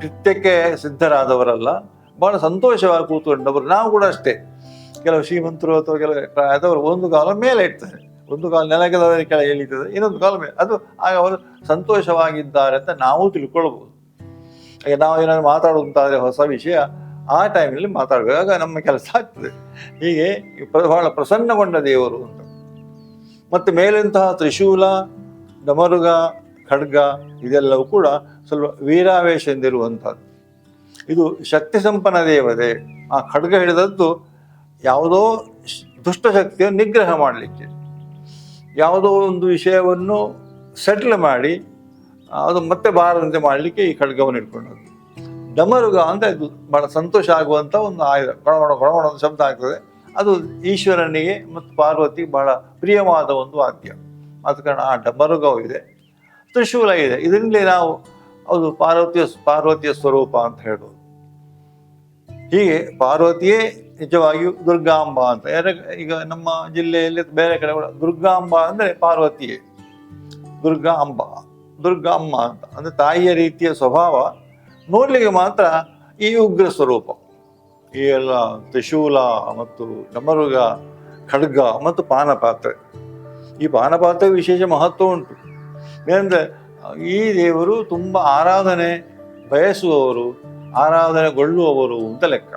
ಕೃತ್ಯಕ್ಕೆ ಸಿದ್ಧರಾದವರಲ್ಲ, ಬಹಳ ಸಂತೋಷವಾಗಿ ಕೂತ್ಕೊಂಡವರು. ನಾವು ಕೂಡ ಅಷ್ಟೇ. ಕೆಲವು ಶ್ರೀಮಂತರು ಅಥವಾ ಕೆಲವು ಅಥವಾ ಒಂದು ಕಾಲ ಮೇಲೆ ಇಡ್ತಾರೆ ಒಂದು ಕಾಲ ನೆಲಗೆದವರ ಕೆಳಗೆ ಇಳಿತದೆ, ಇನ್ನೊಂದು ಕಾಲ ಮೇಲೆ. ಅದು ಆಗ ಅವರು ಸಂತೋಷವಾಗಿದ್ದಾರೆ ಅಂತ ನಾವು ತಿಳ್ಕೊಳ್ಬೋದು. ಹಾಗೆ ನಾವು ಏನಾದ್ರು ಮಾತಾಡುವಂತಾದ್ರೆ ಹೊಸ ವಿಷಯ, ಆ ಟೈಮಲ್ಲಿ ಮಾತಾಡುವಾಗ ನಮ್ಮ ಕೆಲಸ ಆಗ್ತದೆ. ಹೀಗೆ ಬಹಳ ಪ್ರಸನ್ನಗೊಂಡ ದೇವರು ಅಂತ. ಮತ್ತೆ ಮೇಲಂತಹ ತ್ರಿಶೂಲ, ಡಮರುಗ, ಖಡ್ಗ ಇದೆಲ್ಲವೂ ಕೂಡ ಸ್ವಲ್ಪ ವೀರಾವೇಶ ಎಂದಿರುವಂಥದ್ದು. ಇದು ಶಕ್ತಿ ಸಂಪನ್ನ ದೇವತೆ ಆ ಖಡ್ಗ ಹಿಡಿದದ್ದು ಯಾವುದೋ ದುಷ್ಟಶಕ್ತಿಯ ದುಷ್ಟಶಕ್ತಿಯನ್ನು ನಿಗ್ರಹ ಮಾಡಲಿಕ್ಕೆ. ಯಾವುದೋ ಒಂದು ವಿಷಯವನ್ನು ಸೆಟ್ಲ್ ಮಾಡಿ, ಅದು ಮತ್ತೆ ಬಾರದಂತೆ ಮಾಡಲಿಕ್ಕೆ ಈ ಖಡ್ಗವನ್ನು ಇಟ್ಕೊಂಡದ್ದು. ಡಮರುಗ ಅಂತ ಇದು ಬಹಳ ಸಂತೋಷ ಆಗುವಂಥ ಒಂದು ಆಯುಧ ಕೊಡಮಣ ಕೊಡಮಣ ಒಂದು ಶಬ್ದ ಆಗ್ತದೆ. ಅದು ಈಶ್ವರನಿಗೆ ಮತ್ತು ಪಾರ್ವತಿ ಬಹಳ ಪ್ರಿಯವಾದ ಒಂದು ವಾದ್ಯ. ಆದ ಕಾರಣ ಆ ಡಮರುಗವು ಇದೆ. ತ್ರಿಶೂಲ ಇದೆ. ಇದರಿಂದಲೇ ನಾವು ಅದು ಪಾರ್ವತಿಯ ಪಾರ್ವತಿಯ ಸ್ವರೂಪ ಅಂತ ಹೇಳ್ಬೋದು. ಹೀಗೆ ಪಾರ್ವತಿಯೇ ನಿಜವಾಗಿಯೂ ದುರ್ಗಾಂಬ ಅಂತ. ಯಾರ ಈಗ ನಮ್ಮ ಜಿಲ್ಲೆಯಲ್ಲಿ ಬೇರೆ ಕಡೆ ಕೂಡ ದುರ್ಗಾಂಬ ಅಂದರೆ ಪಾರ್ವತಿಯೇ ದುರ್ಗಾ ಅಂಬ ದುರ್ಗಾಂಬ ಅಂತ. ಅಂದರೆ ತಾಯಿಯ ರೀತಿಯ ಸ್ವಭಾವ ನೋಡ್ಲಿಕ್ಕೆ ಮಾತ್ರ ಈ ಉಗ್ರ ಸ್ವರೂಪ. ಈ ಎಲ್ಲ ತ್ರಿಶೂಲ ಮತ್ತು ಡಮರುಗ, ಖಡ್ಗ ಮತ್ತು ಪಾನಪಾತ್ರೆ. ಈ ಪಾನಪಾತ್ರೆ ವಿಶೇಷ ಮಹತ್ವ ಉಂಟು. ಏನಂದ್ರೆ ಈ ದೇವರು ತುಂಬ ಆರಾಧನೆ ಬಯಸುವವರು, ಆರಾಧನೆಗೊಳ್ಳುವವರು ಅಂತ ಲೆಕ್ಕ.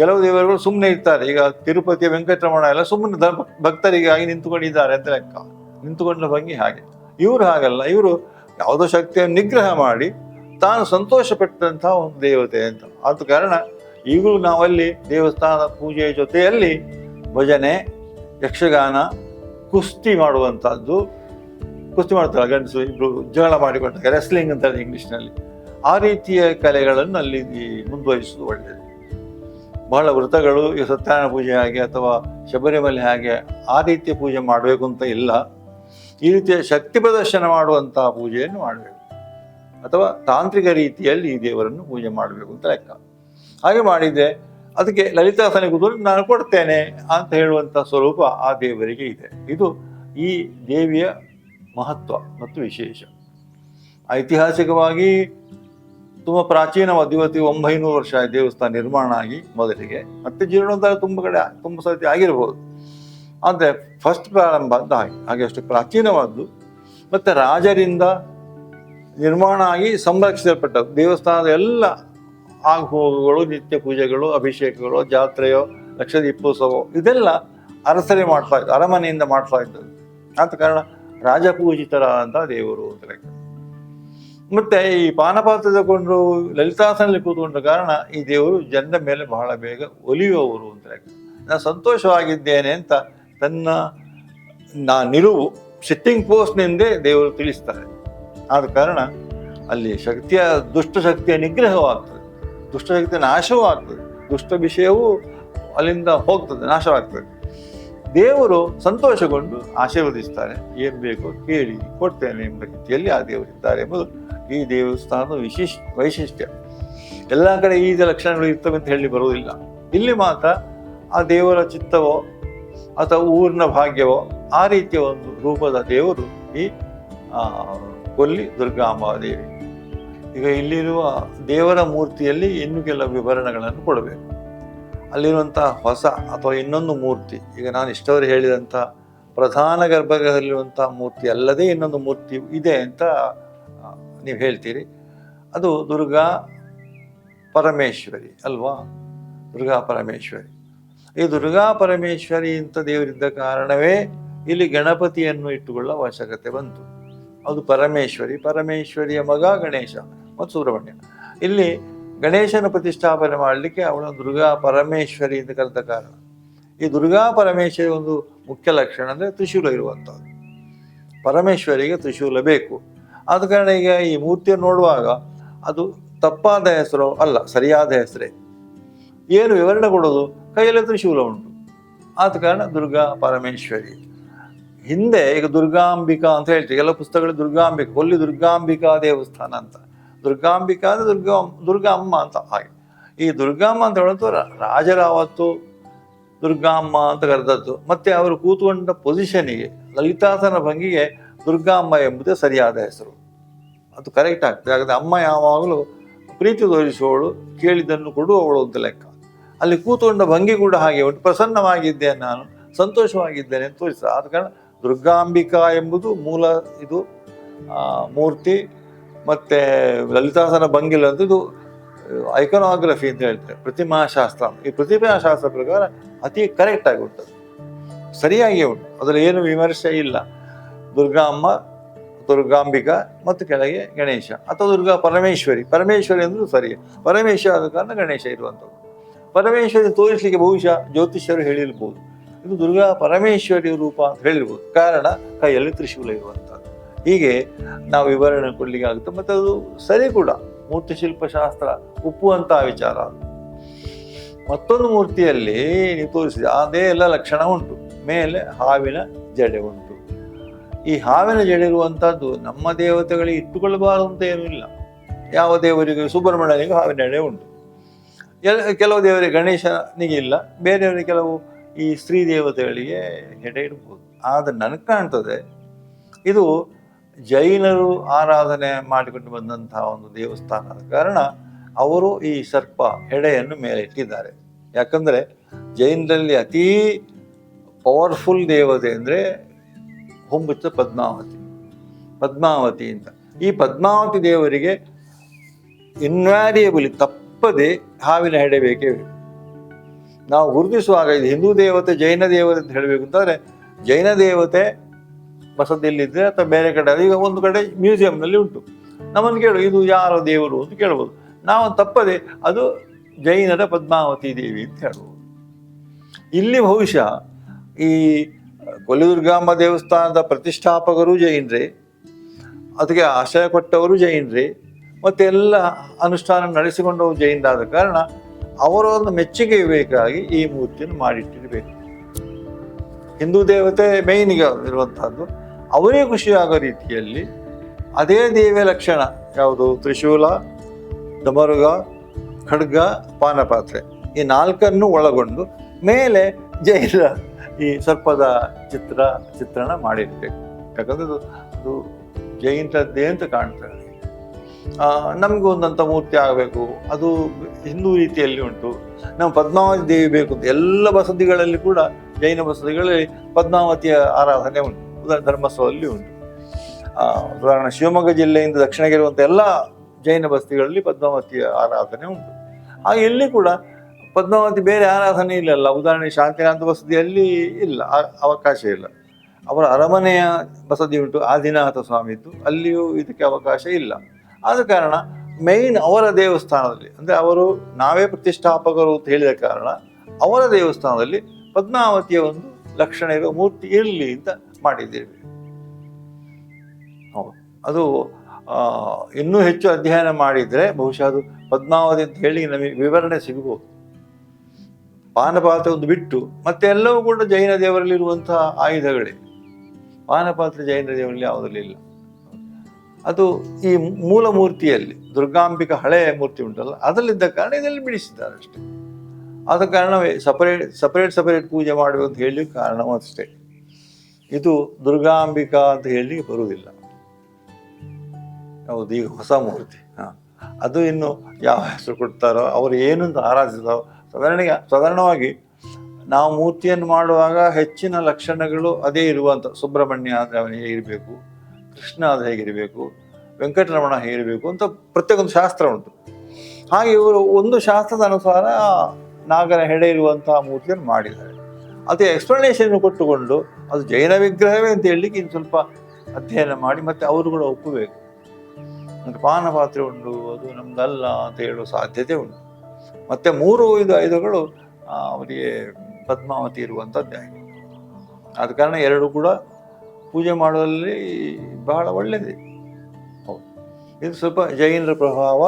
ಕೆಲವು ದೇವರುಗಳು ಸುಮ್ಮನೆ ಇರ್ತಾರೆ. ಈಗ ತಿರುಪತಿಯ ವೆಂಕಟರಮಣ ಎಲ್ಲ ಸುಮ್ಮನೆ ಭಕ್ತರಿಗಾಗಿ ನಿಂತುಕೊಂಡಿದ್ದಾರೆ ಅಂತ ಲೆಕ್ಕ. ನಿಂತುಕೊಂಡ ಭಂಗಿ ಹಾಗೆ. ಇವರು ಹಾಗಲ್ಲ. ಇವರು ಯಾವುದೋ ಶಕ್ತಿಯನ್ನು ನಿಗ್ರಹ ಮಾಡಿ ತಾನು ಸಂತೋಷ ಪಟ್ಟಂತಹ ಒಂದು ದೇವತೆ ಅಂತ. ಆದ ಕಾರಣ ಈಗಲೂ ನಾವಲ್ಲಿ ದೇವಸ್ಥಾನದ ಪೂಜೆಯ ಜೊತೆಯಲ್ಲಿ ಭಜನೆ, ಯಕ್ಷಗಾನ, ಕುಸ್ತಿ ಮಾಡುವಂಥದ್ದು. ಕುಸ್ತಿ ಮಾಡ್ತಾರೆ ಗಂಡಸು ಇಬ್ಬರು ಜಗಳ ಮಾಡಿಕೊಂಡಾಗ ರೆಸ್ಲಿಂಗ್ ಅಂತಾರೆ ಇಂಗ್ಲೀಷ್ನಲ್ಲಿ. ಆ ರೀತಿಯ ಕಲೆಗಳನ್ನು ಅಲ್ಲಿ ಮುಂದುವರಿಸುವುದು ಒಳ್ಳೆಯದು ಬಹಳ ವೃತಗಳು ಈ ಸತ್ಯನಾರಾಯಣ ಪೂಜೆ ಹಾಗೆ ಅಥವಾ ಶಬರಿಮಲೆ ಹಾಗೆ ಆ ರೀತಿಯ ಪೂಜೆ ಮಾಡಬೇಕು ಅಂತ ಇಲ್ಲ. ಈ ರೀತಿಯ ಶಕ್ತಿ ಪ್ರದರ್ಶನ ಮಾಡುವಂತಹ ಪೂಜೆಯನ್ನು ಮಾಡಬೇಕು. ಅಥವಾ ತಾಂತ್ರಿಕ ರೀತಿಯಲ್ಲಿ ಈ ದೇವರನ್ನು ಪೂಜೆ ಮಾಡಬೇಕು ಅಂತ ಲೆಕ್ಕ. ಹಾಗೆ ಮಾಡಿದ್ರೆ ಅದಕ್ಕೆ ಲಲಿತಾಸನ ಕೂತ್ಕೊಂಡು ನಾನು ಕೊಡ್ತೇನೆ ಅಂತ ಹೇಳುವಂಥ ಸ್ವರೂಪ ಆ ದೇವರಿಗೆ ಇದೆ. ಇದು ಈ ದೇವಿಯ ಮಹತ್ವ ಮತ್ತು ವಿಶೇಷ. ಐತಿಹಾಸಿಕವಾಗಿ ತುಂಬ ಪ್ರಾಚೀನವಾದ ಇವತ್ತು ಒಂಬೈನೂರು ವರ್ಷ ದೇವಸ್ಥಾನ ನಿರ್ಮಾಣ ಆಗಿ ಮೊದಲಿಗೆ. ಮತ್ತೆ ಜೀರ್ಣೋದ್ಧಾರ ತುಂಬ ಕಡೆ, ತುಂಬ ಸತಿ ಆಗಿರ್ಬೋದು. ಆದರೆ ಫಸ್ಟ್ ಪ್ರಾರಂಭ ಅಂತ ಹಾಗೆ ಹಾಗೆ ಅಷ್ಟು ಪ್ರಾಚೀನವಾದ್ದು. ಮತ್ತು ರಾಜರಿಂದ ನಿರ್ಮಾಣ ಆಗಿ ಸಂರಕ್ಷಿಸಲ್ಪಟ್ಟದ್ದು. ದೇವಸ್ಥಾನದ ಎಲ್ಲ ಆಗುಹೋಗುಗಳು, ನಿತ್ಯ ಪೂಜೆಗಳು, ಅಭಿಷೇಕಗಳು, ಜಾತ್ರೆಯೋ ಲಕ್ಷ ದೀಪೋತ್ಸವ ಇದೆಲ್ಲ ಅರಸರೇ ಮಾಡ್ತಾ ಇದ್ದು, ಅರಮನೆಯಿಂದ ಮಾಡ್ತಾ ಇದ್ದದ್ದು. ಆದ ಕಾರಣ ರಾಜಪೂಜಿತರ ಅಂತ ದೇವರು ಅಂತ ಲೆಕ್ಕ ಮತ್ತೆ ಈ ಪಾನಪಾತ್ರ ತಗೊಂಡು ಲಲಿತಾಸನಲ್ಲಿ ಕೂತ್ಕೊಂಡ ಕಾರಣ ಈ ದೇವರು ಜನರ ಮೇಲೆ ಬಹಳ ಬೇಗ ಒಲಿಯುವವರು ಅಂತ ನಾನು ಸಂತೋಷವಾಗಿದ್ದೇನೆ ಅಂತ ತನ್ನ, ನಾ ನಿಲುವು ಸಿಟ್ಟಿಂಗ್ ಪೋಸ್ಟ್ನಿಂದೇ ದೇವರು ತಿಳಿಸ್ತಾರೆ. ಆದ ಕಾರಣ ಅಲ್ಲಿ ಶಕ್ತಿಯ ದುಷ್ಟಶಕ್ತಿಯ ನಿಗ್ರಹವೂ ಆಗ್ತದೆ ದುಷ್ಟಶಕ್ತಿಯ ನಾಶವೂ ಆಗ್ತದೆ ದುಷ್ಟ ವಿಷಯವೂ ಅಲ್ಲಿಂದ ಹೋಗ್ತದೆ, ನಾಶವಾಗ್ತದೆ. ದೇವರು ಸಂತೋಷಗೊಂಡು ಆಶೀರ್ವದಿಸ್ತಾರೆ. ಏನು ಬೇಕೋ ಕೇಳಿ ಕೊಡ್ತೇನೆ ಎಂಬ ರೀತಿಯಲ್ಲಿ ಆ ದೇವರಿದ್ದಾರೆ ಎಂಬುದು ಈ ದೇವಸ್ಥಾನದ ವಿಶೇಷ ವೈಶಿಷ್ಟ್ಯ. ಎಲ್ಲ ಕಡೆ ಈ ಲಕ್ಷಣಗಳು ಇರ್ತವೆ ಅಂತ ಹೇಳಿ ಬರುವುದಿಲ್ಲ. ಇಲ್ಲಿ ಮಾತ್ರ ಆ ದೇವರ ಚಿತ್ತವೋ ಅಥವಾ ಊರಿನ ಭಾಗ್ಯವೋ ಆ ರೀತಿಯ ಒಂದು ರೂಪದ ದೇವರು ಈ ಕೊಲ್ಲಿ ದುರ್ಗಾಂಬಾದೇವಿ ಈಗ ಇಲ್ಲಿರುವ ದೇವರ ಮೂರ್ತಿಯಲ್ಲಿ ಇನ್ನು ಕೆಲವು ವಿವರಣೆಗಳನ್ನು ಕೊಡಬೇಕು. ಅಲ್ಲಿರುವಂಥ ಹೊಸ ಅಥವಾ ಇನ್ನೊಂದು ಮೂರ್ತಿ, ಈಗ ನಾನು ಇಷ್ಟವರು ಹೇಳಿದಂಥ ಪ್ರಧಾನ ಗರ್ಭಗೃಹದಲ್ಲಿರುವಂತಹ ಮೂರ್ತಿ ಅಲ್ಲದೆ ಇನ್ನೊಂದು ಮೂರ್ತಿ ಇದೆ ಅಂತ ನೀವು ಹೇಳ್ತೀರಿ? ಅದು ದುರ್ಗಾ ಪರಮೇಶ್ವರಿ ಅಲ್ವಾ? ದುರ್ಗಾ ಪರಮೇಶ್ವರಿ. ಈ ದುರ್ಗಾ ಪರಮೇಶ್ವರಿ ಅಂತ ದೇವರಿದ್ದ ಕಾರಣವೇ ಇಲ್ಲಿ ಗಣಪತಿಯನ್ನು ಇಟ್ಟುಕೊಳ್ಳುವ ಅವಶ್ಯಕತೆ ಬಂತು. ಅದು ಪರಮೇಶ್ವರಿ, ಪರಮೇಶ್ವರಿಯ ಮಗ ಗಣೇಶ ಮತ್ತು ಸುಬ್ರಹ್ಮಣ್ಯ. ಇಲ್ಲಿ ಗಣೇಶನ ಪ್ರತಿಷ್ಠಾಪನೆ ಮಾಡಲಿಕ್ಕೆ ಅವಳ ದುರ್ಗಾ ಪರಮೇಶ್ವರಿ ಅಂತ ಕರೆದ ಕಾರಣ. ಈ ದುರ್ಗಾ ಪರಮೇಶ್ವರಿ ಒಂದು ಮುಖ್ಯ ಲಕ್ಷಣ ಅಂದರೆ ತ್ರಿಶೂಲ ಇರುವಂಥದ್ದು. ಪರಮೇಶ್ವರಿಗೆ ತ್ರಿಶೂಲ ಬೇಕು. ಆದ ಕಾರಣ ಈಗ ಈ ಮೂರ್ತಿಯನ್ನು ನೋಡುವಾಗ ಅದು ತಪ್ಪಾದ ಹೆಸರು ಅಲ್ಲ, ಸರಿಯಾದ ಹೆಸರೇ. ಏನು ವಿವರಣೆ ಕೊಡೋದು ಕೈಯಲ್ಲಿ ತ್ರಿಶೂಲ ಉಂಟು. ಆದ ಕಾರಣ ದುರ್ಗಾ ಪರಮೇಶ್ವರಿ. ಹಿಂದೆ ಈಗ ದುರ್ಗಾಂಬಿಕಾ ಅಂತ ಹೇಳ್ತೀವಿ. ಎಲ್ಲ ಪುಸ್ತಕಗಳು ದುರ್ಗಾಂಬಿಕಾ ಕೊಲ್ಲಿ ದುರ್ಗಾಂಬಿಕಾ ದೇವಸ್ಥಾನ ಅಂತ. ದುರ್ಗಾಂಬಿಕಾ ಅಂದರೆ ದುರ್ಗಾ ದುರ್ಗಾ ಅಮ್ಮ ಅಂತ ಹಾಗೆ. ಈ ದುರ್ಗಾಮ್ಮ ಅಂತ ಹೇಳೋದು ರಾಜರ ಅವತ್ತು ದುರ್ಗಾಮ್ಮ ಅಂತ ಕರೆದದ್ದು. ಮತ್ತೆ ಅವರು ಕೂತ್ಕೊಂಡ ಪೊಸಿಷನಿಗೆ ಲಲಿತಾಸನ ಭಂಗಿಗೆ ದುರ್ಗಾಮ್ಮ ಎಂಬುದೇ ಸರಿಯಾದ ಹೆಸರು. ಅದು ಕರೆಕ್ಟ್ ಆಗ್ತದೆ. ಹಾಗಾದರೆ ಅಮ್ಮ ಯಾವಾಗಲೂ ಪ್ರೀತಿ ತೋರಿಸುವವಳು, ಕೇಳಿದ್ದನ್ನು ಕೊಡುವವಳು ಅಂತ ಲೆಕ್ಕ. ಅಲ್ಲಿ ಕೂತುಕೊಂಡ ಭಂಗಿ ಕೂಡ ಹಾಗೆ ಉಂಟು ಪ್ರಸನ್ನವಾಗಿದ್ದೇನೆ ನಾನು, ಸಂತೋಷವಾಗಿದ್ದೇನೆ ಅಂತ ತೋರಿಸ ಆದ ಕಾರಣ ದುರ್ಗಾಂಬಿಕಾ ಎಂಬುದು ಮೂಲ ಇದು ಮೂರ್ತಿ, ಮತ್ತು ಲಲಿತಾಸನ ಭಂಗಿಲ್ ಅಂತ ಇದು ಐಕನೋಗ್ರಫಿ ಅಂತ ಹೇಳ್ತಾರೆ, ಪ್ರತಿಮಾಶಾಸ್ತ್ರ. ಈ ಪ್ರತಿಮಾಶಾಸ್ತ್ರ ಪ್ರಕಾರ ಅತಿ ಕರೆಕ್ಟ್ ಆಗಿ ಉಂಟು. ಸರಿಯಾಗಿ ಉಂಟು. ಅದರಲ್ಲಿ ಏನು ವಿಮರ್ಶೆ ಇಲ್ಲ. ದುರ್ಗಾ ಅಮ್ಮ ದುರ್ಗಾಂಬಿಕಾ ಮತ್ತು ಕೆಳಗೆ ಗಣೇಶ ಅಥವಾ ದುರ್ಗಾ ಪರಮೇಶ್ವರಿ. ಪರಮೇಶ್ವರಿ ಅಂದರೂ ಸರಿ. ಪರಮೇಶ್ವರ ಆದ ಕಾರಣ ಗಣೇಶ ಇರುವಂಥದ್ದು. ಪರಮೇಶ್ವರಿ ತೋರಿಸಲಿಕ್ಕೆ ಬಹುಶಃ ಜ್ಯೋತಿಷ್ಯರು ಹೇಳಿರ್ಬೋದು. ಇದು ದುರ್ಗಾ ಪರಮೇಶ್ವರಿ ರೂಪ ಅಂತ ಹೇಳಿರ್ಬೋದು. ಕಾರಣ ಕೈಯಲ್ಲಿ ತ್ರಿಶೂಲ ಇರುವಂಥದ್ದು. ಹೀಗೆ ನಾವು ವಿವರಣೆ ಕೊಡಲಿಕ್ಕೆ ಆಗುತ್ತೆ ಮತ್ತು ಅದು ಸರಿ ಕೂಡ. ಮೂರ್ತಿ ಶಿಲ್ಪಶಾಸ್ತ್ರ ಉಪ್ಪುವಂತಹ ವಿಚಾರ. ಮತ್ತೊಂದು ಮೂರ್ತಿಯಲ್ಲಿ ನೀವು ತೋರಿಸಿದೆ. ಅದೇ ಎಲ್ಲ ಲಕ್ಷಣ ಉಂಟು. ಮೇಲೆ ಹಾವಿನ ಜಡೆ ಉಂಟು. ಈ ಹಾವಿನ ಜಡೆಯಿರುವಂಥದ್ದು ನಮ್ಮ ದೇವತೆಗಳಿಗೆ ಇಟ್ಟುಕೊಳ್ಳಬಾರದು ಅಂತ ಏನೂ ಇಲ್ಲ ಯಾವ ದೇವರಿಗೂ, ಸುಬ್ರಹ್ಮಣ್ಯನಿಗೂ ಹಾವಿನ ಎಡೆ ಉಂಟು. ಎಲ್, ಕೆಲವು ದೇವರಿಗೆ ಗಣೇಶನಿಗೆ ಇಲ್ಲ, ಬೇರೆಯವರಿಗೆ ಕೆಲವು ಈ ಸ್ತ್ರೀ ದೇವತೆಗಳಿಗೆ ಹೆಡೆ ಇಡ್ಬೋದು. ಆದರೆ ನನಗೆ ಕಾಣ್ತದೆ, ಇದು ಜೈನರು ಆರಾಧನೆ ಮಾಡಿಕೊಂಡು ಬಂದಂತಹ ಒಂದು ದೇವಸ್ಥಾನದ ಕಾರಣ ಅವರು ಈ ಸರ್ಪ ಹೆಡೆಯನ್ನು ಮೇಲೆ ಇಟ್ಟಿದ್ದಾರೆ ಯಾಕಂದರೆ ಜೈನರಲ್ಲಿ ಅತೀ ಪವರ್ಫುಲ್ ದೇವತೆ ಅಂದರೆ ಹೊಂಬುತ್ತ ಪದ್ಮಾವತಿ. ಪದ್ಮಾವತಿ ಅಂತ. ಈ ಪದ್ಮಾವತಿ ದೇವರಿಗೆ ಇನ್ವ್ಯಾರಿಯಬಲಿ ತಪ್ಪದೆ ಹಾವಿನ ಹೆಡೆ ನಾವು ಗುರುತಿಸುವಾಗ ಇದು ಹಿಂದೂ ದೇವತೆ, ಜೈನ ದೇವತೆ ಅಂತ ಹೇಳಬೇಕು ಅಂತಂದರೆ, ಜೈನ ದೇವತೆ ಬಸದಿಯಲ್ಲಿದ್ದರೆ ಅಥವಾ ಬೇರೆ ಕಡೆ ಈಗ ಒಂದು ಕಡೆ ಮ್ಯೂಸಿಯಂನಲ್ಲಿ ಉಂಟು. ನಮ್ಮನ್ನು ಕೇಳು, ಇದು ಯಾರ ದೇವರು ಅಂತ ಕೇಳ್ಬೋದು. ನಾವು ತಪ್ಪದೆ ಅದು ಜೈನರ ಪದ್ಮಾವತಿ ದೇವಿ ಅಂತ ಹೇಳ್ಬೋದು. ಇಲ್ಲಿ ಬಹುಶಃ ಈ ಕೊಲ್ಲಿದುರ್ಗಾಂಬ ದೇವಸ್ಥಾನದ ಪ್ರತಿಷ್ಠಾಪಕರು ಜೈನರೇ, ಅದಕ್ಕೆ ಆಶಯ ಕೊಟ್ಟವರು ಜೈನರೇ, ಮತ್ತು ಎಲ್ಲ ಅನುಷ್ಠಾನ ನಡೆಸಿಕೊಂಡವರು ಜೈನರಾದ ಕಾರಣ ಅವರ ಒಂದು ಮೆಚ್ಚುಗೆ ಬೇಕಾಗಿ ಈ ಮೂರ್ತಿಯನ್ನು ಮಾಡಿಟ್ಟಿರಬೇಕು. ಹಿಂದೂ ದೇವತೆ ಮೇಯ್ನಿಗೆ ಇರುವಂಥದ್ದು ಅವರೇ ಖುಷಿಯಾಗೋ ರೀತಿಯಲ್ಲಿ ಅದೇ ದೇವಿಯ ಲಕ್ಷಣ ಯಾವುದು? ತ್ರಿಶೂಲ ಡಮರುಗ ಖಡ್ಗ, ಪಾನಪಾತ್ರೆ. ಈ ನಾಲ್ಕನ್ನು ಒಳಗೊಂಡು ಮೇಲೆ ಜೈನ ಈ ಸರ್ಪದ ಚಿತ್ರ, ಚಿತ್ರಣ ಮಾಡಿರ್ಬೇಕು. ಯಾಕಂದ್ರೆ ಅದು ಅದು ಜೈಂಟದ್ದೇ ಅಂತ ಕಾಣ್ತದೆ ನಮಗೂ ಒಂದಂಥ ಮೂರ್ತಿ ಆಗಬೇಕು. ಅದು ಹಿಂದೂ ರೀತಿಯಲ್ಲಿ ಉಂಟು. ನಾವು ಪದ್ಮಾವತಿ ದೇವಿ ಬೇಕು ಅಂತ ಎಲ್ಲ ಬಸದಿಗಳಲ್ಲಿ ಕೂಡ ಜೈನ ಬಸದಿಗಳಲ್ಲಿ ಪದ್ಮಾವತಿಯ ಆರಾಧನೆ ಉಂಟು. ಉದಾಹರಣೆ ಧರ್ಮಸ್ಥಳದಲ್ಲಿ ಉಂಟು. ಉದಾಹರಣೆ ಶಿವಮೊಗ್ಗ ಜಿಲ್ಲೆಯಿಂದ ದಕ್ಷಿಣಗೆ ಇರುವಂಥ ಎಲ್ಲ ಜೈನ ಬಸದಿಗಳಲ್ಲಿ ಪದ್ಮಾವತಿಯ ಆರಾಧನೆ ಉಂಟು. ಹಾಗೆ ಇಲ್ಲಿ ಕೂಡ ಪದ್ಮಾವತಿ ಬೇರೆ ಆರಾಧನೆ ಇಲ್ಲಲ್ಲ. ಉದಾಹರಣೆ ಶಾಂತಿನಾಥ ಬಸದಿಯಲ್ಲಿ ಇಲ್ಲ ಅವಕಾಶ ಇಲ್ಲ. ಅವರ ಅರಮನೆಯ ಬಸದಿ ಉಂಟು, ಆದಿನಾಥ ಸ್ವಾಮಿದ್ದು. ಅಲ್ಲಿಯೂ ಇದಕ್ಕೆ ಅವಕಾಶ ಇಲ್ಲ. ಆದ ಕಾರಣ ಮೈನ್ ಅವರ ದೇವಸ್ಥಾನದಲ್ಲಿ, ಅಂದರೆ ಅವರು ನಾವೇ ಪ್ರತಿಷ್ಠಾಪಕರು ಅಂತ ಹೇಳಿದ ಕಾರಣ ಅವರ ದೇವಸ್ಥಾನದಲ್ಲಿ ಪದ್ಮಾವತಿಯ ಒಂದು ಲಕ್ಷಣ ಇರುವ ಮೂರ್ತಿ ಇರಲಿ ಅಂತ ಮಾಡಿದ್ದೇವೆ. ಹೌದು. ಅದು ಇನ್ನೂ ಹೆಚ್ಚು ಅಧ್ಯಯನ ಮಾಡಿದರೆ ಬಹುಶಃ ಅದು ಪದ್ಮಾವತಿ ಅಂತ ಹೇಳಿ ನಮಗೆ ವಿವರಣೆ ಸಿಗಬಹುದು. ಪಾನಪಾತ್ರೆ ಒಂದು ಬಿಟ್ಟು ಮತ್ತೆ ಎಲ್ಲವೂ ಕೂಡ ಜೈನ ದೇವರಲ್ಲಿರುವಂತಹ ಆಯುಧಗಳೇ. ಪಾನಪಾತ್ರೆ ಜೈನ ದೇವರಲ್ಲಿ ಯಾವುದರಲ್ಲಿ ಇಲ್ಲ. ಅದು ಈ ಮೂಲ ಮೂರ್ತಿಯಲ್ಲಿ ದುರ್ಗಾಂಬಿಕಾ ಹಳೆಯ ಮೂರ್ತಿ ಉಂಟಲ್ಲ, ಅದರಲ್ಲಿದ್ದ ಕಾರಣ ಇದರಲ್ಲಿ ಬಿಡಿಸಿದ್ದಾರೆ ಅಷ್ಟೇ. ಆದ ಕಾರಣವೇ ಸಪರೇಟ್ ಸಪರೇಟ್ ಸಪರೇಟ್ ಪೂಜೆ ಮಾಡುವ ಅಂತ ಹೇಳಿ ಕಾರಣವೂ ಅಷ್ಟೇ. ಇದು ದುರ್ಗಾಂಬಿಕಾ ಅಂತ ಹೇಳಿ ಬರುವುದಿಲ್ಲ. ಹೌದು, ಈಗ ಹೊಸ ಮೂರ್ತಿ. ಹಾಂ. ಅದು ಇನ್ನು ಯಾವ ಹೆಸರು ಕೊಡ್ತಾರೋ, ಅವರು ಏನಂತ ಅಂತ ಆರಾಧಿಸಿದೋ ಸಾಧಾರಣ ಸಾಧಾರಣವಾಗಿ ನಾವು ಮೂರ್ತಿಯನ್ನು ಮಾಡುವಾಗ ಹೆಚ್ಚಿನ ಲಕ್ಷಣಗಳು ಅದೇ ಇರುವಂಥ ಸುಬ್ರಹ್ಮಣ್ಯ ಆದರೆ ಅವನು ಹೇಗಿರಬೇಕು, ಕೃಷ್ಣ ಅದು ಹೇಗಿರಬೇಕು, ವೆಂಕಟರಮಣ ಹೇಗಿರಬೇಕು ಅಂತ ಪ್ರತಿಯೊಂದು ಶಾಸ್ತ್ರ ಉಂಟು. ಹಾಗೆ ಇವರು ಒಂದು ಶಾಸ್ತ್ರದ ಅನುಸಾರ ನಾಗರ ಹೆಡೆ ಇರುವಂತಹ ಮೂರ್ತಿಯನ್ನು ಮಾಡಿದ್ದಾರೆ. ಅದೇ ಎಕ್ಸ್ಪ್ಲನೇಷನ್ ಕೊಟ್ಟುಕೊಂಡು ಅದು ಜೈನ ವಿಗ್ರಹವೇ ಅಂತ ಹೇಳಲಿಕ್ಕೆ ಇನ್ನು ಸ್ವಲ್ಪ ಅಧ್ಯಯನ ಮಾಡಿ ಮತ್ತೆ ಅವರು ಕೂಡ ಒಪ್ಪಬೇಕು. ಪಾನಪಾತ್ರೆ ಉಂಟು, ಅದು ನಮ್ದಲ್ಲ ಅಂತ ಹೇಳುವ ಸಾಧ್ಯತೆ ಉಂಟು. ಮತ್ತೆ ಮೂರು ಐದು ಆಯುಧಗಳು ಅವರಿಗೆ ಪದ್ಮಾವತಿ ಇರುವಂಥದ್ದೇ ಆಗಿದೆ ಆದ ಕಾರಣ ಎರಡು ಕೂಡ ಪೂಜೆ ಮಾಡುವಲ್ಲಿ ಬಹಳ ಒಳ್ಳೆಯದೇ ಇದು ಸ್ವಲ್ಪ ಜೈನರ ಪ್ರಭಾವ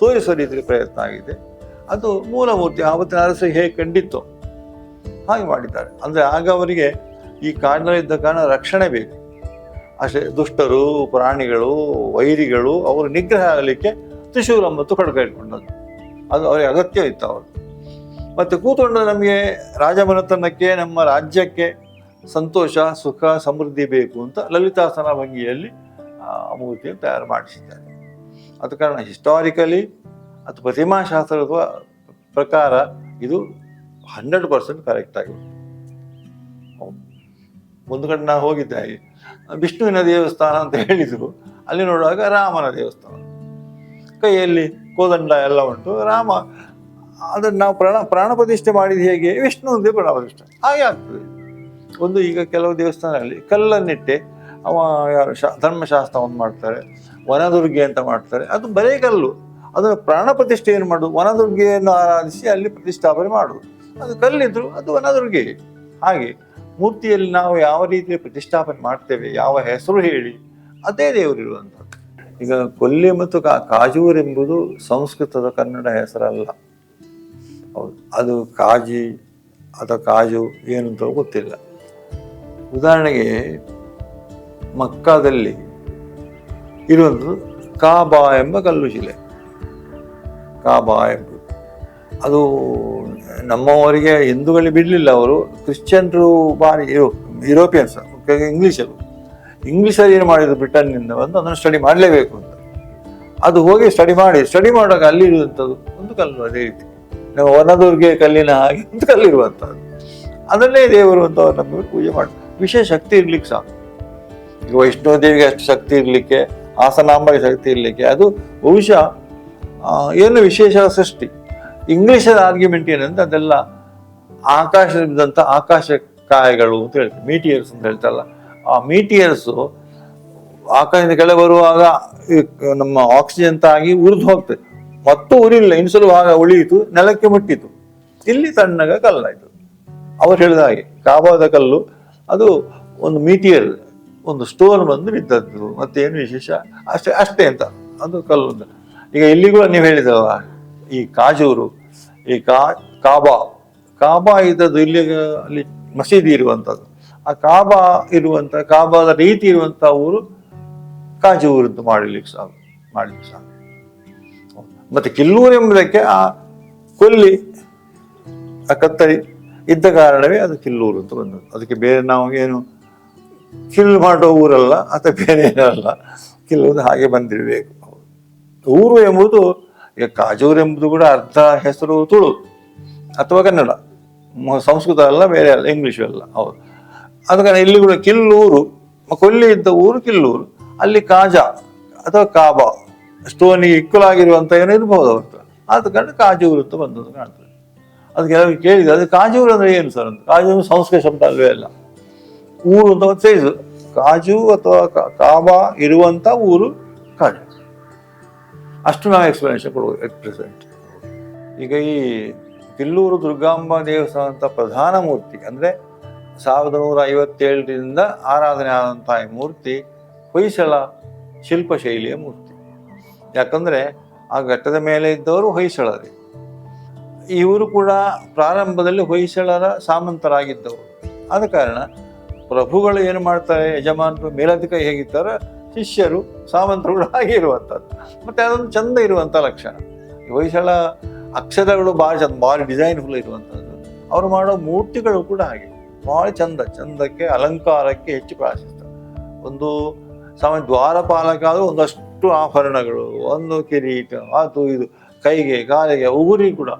ತೋರಿಸೋ ರೀತಿಯಲ್ಲಿ ಪ್ರಯತ್ನ ಆಗಿದೆ. ಅದು ಮೂಲ ಮೂರ್ತಿ ಆವತ್ತಿನ ಅರಸ ಹೇಗೆ ಕಂಡಿತ್ತು ಹಾಗೆ ಮಾಡಿದ್ದಾರೆ. ಅಂದರೆ ಆಗ ಅವರಿಗೆ ಈ ಕಾಡಿನಲ್ಲಿದ್ದ ಕಾರಣ ರಕ್ಷಣೆ ಬೇಕು. ಅಷ್ಟೇ ದುಷ್ಟರು, ಪ್ರಾಣಿಗಳು, ವೈರಿಗಳು, ಅವರು ನಿಗ್ರಹ ಆಗಲಿಕ್ಕೆ ತ್ರಿಶೂಲ ಮತ್ತು ಖಡ್ಗ ಅದು ಅವರಿಗೆ ಅಗತ್ಯ ಇತ್ತು ಅವರು. ಮತ್ತು ಕೂತ್ಕೊಂಡು ನಮಗೆ ರಾಜಮನೆತನಕ್ಕೆ ನಮ್ಮ ರಾಜ್ಯಕ್ಕೆ ಸಂತೋಷ, ಸುಖ, ಸಮೃದ್ಧಿ ಬೇಕು ಅಂತ ಲಲಿತಾಸನ ಭಂಗಿಯಲ್ಲಿ ಮೂರ್ತಿಯನ್ನು ತಯಾರು ಮಾಡಿಸಿದ್ದಾರೆ. ಅದ ಕಾರಣ ಹಿಸ್ಟಾರಿಕಲಿ ಅಥವಾ ಪ್ರತಿಮಾಶಾಸ್ತ್ರದ ಪ್ರಕಾರ ಇದು ಹಂಡ್ರೆಡ್ ಪರ್ಸೆಂಟ್ ಕರೆಕ್ಟ್ ಆಗಿದೆ. ಒಂದು ಕಡೆ ನಾವು ಹೋಗಿದ್ದೆ ಹಾಗೆ. ವಿಷ್ಣುವಿನ ದೇವಸ್ಥಾನ ಅಂತ ಹೇಳಿದರು. ಅಲ್ಲಿ ನೋಡುವಾಗ ರಾಮನ ದೇವಸ್ಥಾನ. ಕೈಯಲ್ಲಿ ಕೋದಂಡ ಎಲ್ಲ ಉಂಟು. ರಾಮ, ಅದನ್ನು ನಾವು ಪ್ರಾಣ ಪ್ರಾಣ ಪ್ರತಿಷ್ಠೆ ಮಾಡಿದ ಹೇಗೆ? ವಿಷ್ಣು ಒಂದೇ ಪ್ರಾಣ ಪ್ರತಿಷ್ಠೆ ಹಾಗೆ ಆಗ್ತದೆ. ಒಂದು ಈಗ ಕೆಲವು ದೇವಸ್ಥಾನದಲ್ಲಿ ಕಲ್ಲನ್ನಿಟ್ಟೆ. ಅವ ಯಾರು, ಶಾ ಒಂದು ಮಾಡ್ತಾರೆ. ವನದುರ್ಗೆ ಅಂತ ಮಾಡ್ತಾರೆ. ಅದು ಬರೇ ಕಲ್ಲು. ಅದನ್ನು ಪ್ರಾಣ ಪ್ರತಿಷ್ಠೆ ಏನು ಮಾಡೋದು? ವನದುರ್ಗೆಯನ್ನು ಆರಾಧಿಸಿ ಅಲ್ಲಿ ಪ್ರತಿಷ್ಠಾಪನೆ ಮಾಡೋದು. ಅದು ಕಲ್ಲಿದ್ರು, ಅದು ವನದುರ್ಗೆ. ಹಾಗೆ ಮೂರ್ತಿಯಲ್ಲಿ ನಾವು ಯಾವ ರೀತಿಯ ಪ್ರತಿಷ್ಠಾಪನೆ ಮಾಡ್ತೇವೆ, ಯಾವ ಹೆಸರು ಹೇಳಿ, ಅದೇ ದೇವರಿರುವಂಥದ್ದು. ಈಗ ಕೊಲ್ಲಿ ಮತ್ತು ಕಾಜೂರ್ ಎಂಬುದು ಸಂಸ್ಕೃತದ ಕನ್ನಡ ಹೆಸರಲ್ಲ. ಹೌದು, ಅದು ಕಾಜಿ ಅಥವಾ ಕಾಜು ಏನು ಅಂತ ಗೊತ್ತಿಲ್ಲ. ಉದಾಹರಣೆಗೆ ಮಕ್ಕಾದಲ್ಲಿ ಇರುವಂಥದ್ದು ಕಾಬಾ ಎಂಬ ಕಲ್ಲು ಶಿಲೆ. ಕಾಬಾ ಎಂಬುದು. ಅದು ನಮ್ಮವರಿಗೆ ಹಿಂದೂಗಳಿಗೆ ಬಿಡಲಿಲ್ಲ ಅವರು, ಕ್ರಿಶ್ಚಿಯನ್ರು ಭಾರಿ ಯುರೋ ಯುರೋಪಿಯನ್ಸ್ ಇಂಗ್ಲೀಷರು ಇಂಗ್ಲೀಷಲ್ಲಿ ಏನು ಮಾಡಿದ್ರು ಬ್ರಿಟನ್ನಿಂದ ಬಂದು ಅದನ್ನು ಸ್ಟಡಿ ಮಾಡಲೇಬೇಕು ಅಂತ. ಅದು ಹೋಗಿ ಸ್ಟಡಿ ಮಾಡಿ ಸ್ಟಡಿ ಮಾಡುವಾಗ ಅಲ್ಲಿ ಇರುವಂಥದ್ದು ಒಂದು ಕಲ್ಲು, ಅದೇ ರೀತಿ. ನಾವು ವನದುರ್ಗೆ ಕಲ್ಲಿನ ಹಾಗೆ ಒಂದು ಕಲ್ಲಿರುವಂಥದ್ದು. ಅದನ್ನೇ ದೇವರು ಅಂತ ಅವ್ರು ನಮ್ಮ ಪೂಜೆ ಮಾಡಿ ವಿಶೇಷ ಶಕ್ತಿ ಇರ್ಲಿಕ್ಕೆ ಸಾಕು. ಈಗ ವೈಷ್ಣೋ ದೇವಿಗೆ ಅಷ್ಟು ಶಕ್ತಿ ಇರಲಿಕ್ಕೆ ಆಸನಾಂಬಗೆ ಶಕ್ತಿ ಇರಲಿಕ್ಕೆ, ಅದು ಬಹುಶಃ ಏನು ವಿಶೇಷ ಸೃಷ್ಟಿ. ಇಂಗ್ಲೀಷದ ಆರ್ಗ್ಯುಮೆಂಟ್ ಏನಂದ್ರೆ ಅದೆಲ್ಲ ಆಕಾಶದಂತ ಆಕಾಶ ಕಾಯಗಳು ಅಂತ ಹೇಳ್ತಾರೆ. ಮೀಟಿಯರ್ಸ್ ಅಂತ ಹೇಳ್ತಾರಲ್ಲ. ಆ ಮೀಟಿಯರ್ಸು ಆಕಾಶದಿಂದ ಕೆಳಗೆ ಬರುವಾಗ ನಮ್ಮ ಆಕ್ಸಿಜನ್ ತಾಗಿ ಉರಿದು ಹೋಗ್ತದೆ. ಮತ್ತು ಉರಿಲಿಲ್ಲ ಇನ್ಸಲು ಭಾಗ ಉಳಿಯಿತು, ನೆಲಕ್ಕೆ ಮುಟ್ಟಿತು. ಇಲ್ಲಿ ತಣ್ಣಗ ಕಲ್ಲಾಯಿತು. ಅವ್ರು ಹೇಳಿದ ಹಾಗೆ, ಕಾಬಾದ ಕಲ್ಲು, ಅದು ಒಂದು ಮೀಟಿಯರ್ ಒಂದು ಸ್ಟೋನ್ ಬಂದು ಬಿದ್ದದ್ದು. ಮತ್ತೇನು ವಿಶೇಷ? ಅಷ್ಟೇ ಅಷ್ಟೇ ಅಂತ, ಅದು ಕಲ್ಲು. ಈಗ ಇಲ್ಲಿಗೂ ನೀವು ಹೇಳಿದವ ಈ ಕಾಜೂರು, ಈ ಕಾ, ಕಾಬಾ. ಕಾಬಾ ಇದ್ದದ್ದು ಇಲ್ಲಿ ಅಲ್ಲಿ ಮಸೀದಿ ಇರುವಂಥದ್ದು ಆ ಕಾಬಾ ಇರುವಂಥ ಕಾಬಾದ ರೀತಿ ಇರುವಂಥ ಊರು ಕಾಜೂರು ಅಂತ ಮಾಡಲಿಕ್ಕೆ ಸಾಕು ಮಾಡಲಿಕ್ಕೆ ಸಾಕು ಮತ್ತೆ ಕಿಲ್ಲೂರು ಎಂಬುದಕ್ಕೆ ಆ ಕೊಲ್ಲಿ, ಆ ಕತ್ತರಿ ಇದ್ದ ಕಾರಣವೇ ಅದು ಕಿಲ್ಲೂರು ಅಂತ ಬಂದದ್ದು. ಅದಕ್ಕೆ ಬೇರೆ ನಾವು ಏನು ಕಿಲ್ಲು ಮಾಡೋ ಊರಲ್ಲ ಅಥವಾ ಬೇರೆ ಏನಲ್ಲ. ಕಿಲ್ಲೂರು ಹಾಗೆ ಬಂದಿರಬೇಕು. ಊರು ಎಂಬುದು, ಈಗ ಕಾಜೂರು ಎಂಬುದು ಕೂಡ ಅರ್ಧ ಹೆಸರು ತುಳು, ಅಥವಾ ಕನ್ನಡ. ಸಂಸ್ಕೃತ ಅಲ್ಲ, ಬೇರೆ ಅಲ್ಲ, ಇಂಗ್ಲೀಷು ಅಲ್ಲ, ಹೌದು. ಕಾರಣ ಇಲ್ಲಿ ಕೂಡ ಕಿಲ್ಲೂರು, ಕೊಲ್ಲಿ ಇದ್ದ ಊರು ಕಿಲ್ಲೂರು. ಅಲ್ಲಿ ಕಾಜ ಅಥವಾ ಕಾಬಾ ಸ್ಟೋನಿಗೆ ಇಕ್ಕಲಾಗಿರುವಂಥ ಏನೋ ಇರ್ಬೋದು ಅವ್ರದ್ದು ಆದ ಕಾರಣ ಕಾಜೂರು ಅಂತ ಬಂದದ್ದು ಕಾಣ್ತದೆ. ಅದು ಕೆಲವರು ಕೇಳಿದೆ ಅದು ಕಾಜೂರು ಅಂದ್ರೆ ಏನು ಸರ್ ಅಂತ. ಕಾಜೂರು ಸಂಸ್ಕೃತ ಶಬ್ದ ಅಲ್ವೇ ಅಲ್ಲ. ಊರು ಅಂತ ಒಂದು ಸೈಜು ಕಾಜು ಅಥವಾ ಕಾಬ ಇರುವಂತ ಊರು ಕಾಜು. ಅಷ್ಟು ನಾವು ಎಕ್ಸ್ಪ್ಲನೇಷನ್ ಕೊಡ್ಬೋದು ಎಟ್ ಪ್ರೆಸೆಂಟ್ ಈಗ ಈ ಕಿಲ್ಲೂರು ದುರ್ಗಾಂಬ ದೇವಸ್ಥಾನ ಅಂತ ಪ್ರಧಾನ ಮೂರ್ತಿ ಅಂದರೆ ಸಾವಿರದ ನೂರ ಐವತ್ತೇಳರಿಂದ ಆರಾಧನೆ ಈ ಮೂರ್ತಿ ಹೊಯ್ಸಳ ಶಿಲ್ಪಶೈಲಿಯ ಮೂರ್ತಿ. ಯಾಕಂದರೆ ಆ ಘಟ್ಟದ ಮೇಲೆ ಇದ್ದವರು ಹೊಯ್ಸಳರೇ. ಇವರು ಕೂಡ ಪ್ರಾರಂಭದಲ್ಲಿ ಹೊಯ್ಸಳರ ಸಾಮಂತರಾಗಿದ್ದವರು. ಆದ ಕಾರಣ ಪ್ರಭುಗಳು ಏನು ಮಾಡ್ತಾರೆ, ಯಜಮಾನರು ಮೇಲಧಿಕಾರಿ ಹೇಗಿರ್ತಾರೆ ಶಿಷ್ಯರು ಸಾಮಂತರುಗಳು ಹಾಗೆ ಇರುವಂಥದ್ದು. ಮತ್ತು ಅದೊಂದು ಚಂದ ಇರುವಂಥ ಲಕ್ಷಣ. ಹೊಯ್ಸಳ ಅಕ್ಷರಗಳು ಭಾಳ ಚಂದ ಭಾರಿ ಡಿಸೈನ್ಫುಲ್ ಇರುವಂಥದ್ದು. ಅವರು ಮಾಡೋ ಮೂರ್ತಿಗಳು ಕೂಡ ಹಾಗೆ. ಭಾಳ ಚಂದ, ಚಂದಕ್ಕೆ, ಅಲಂಕಾರಕ್ಕೆ ಹೆಚ್ಚು ಪ್ರಾಶಸ್ತ್ಯ. ಒಂದು ಸಾಮಾನ್ಯ ದ್ವಾರಪಾಲಕ ಆದರೂ ಒಂದಷ್ಟು ಆಭರಣಗಳು, ಒಂದು ಕಿರೀಟ, ಅದು ಇದು, ಕೈಗೆ, ಕಾಲಿಗೆ, ಉಗುರಿ ಕೂಡ.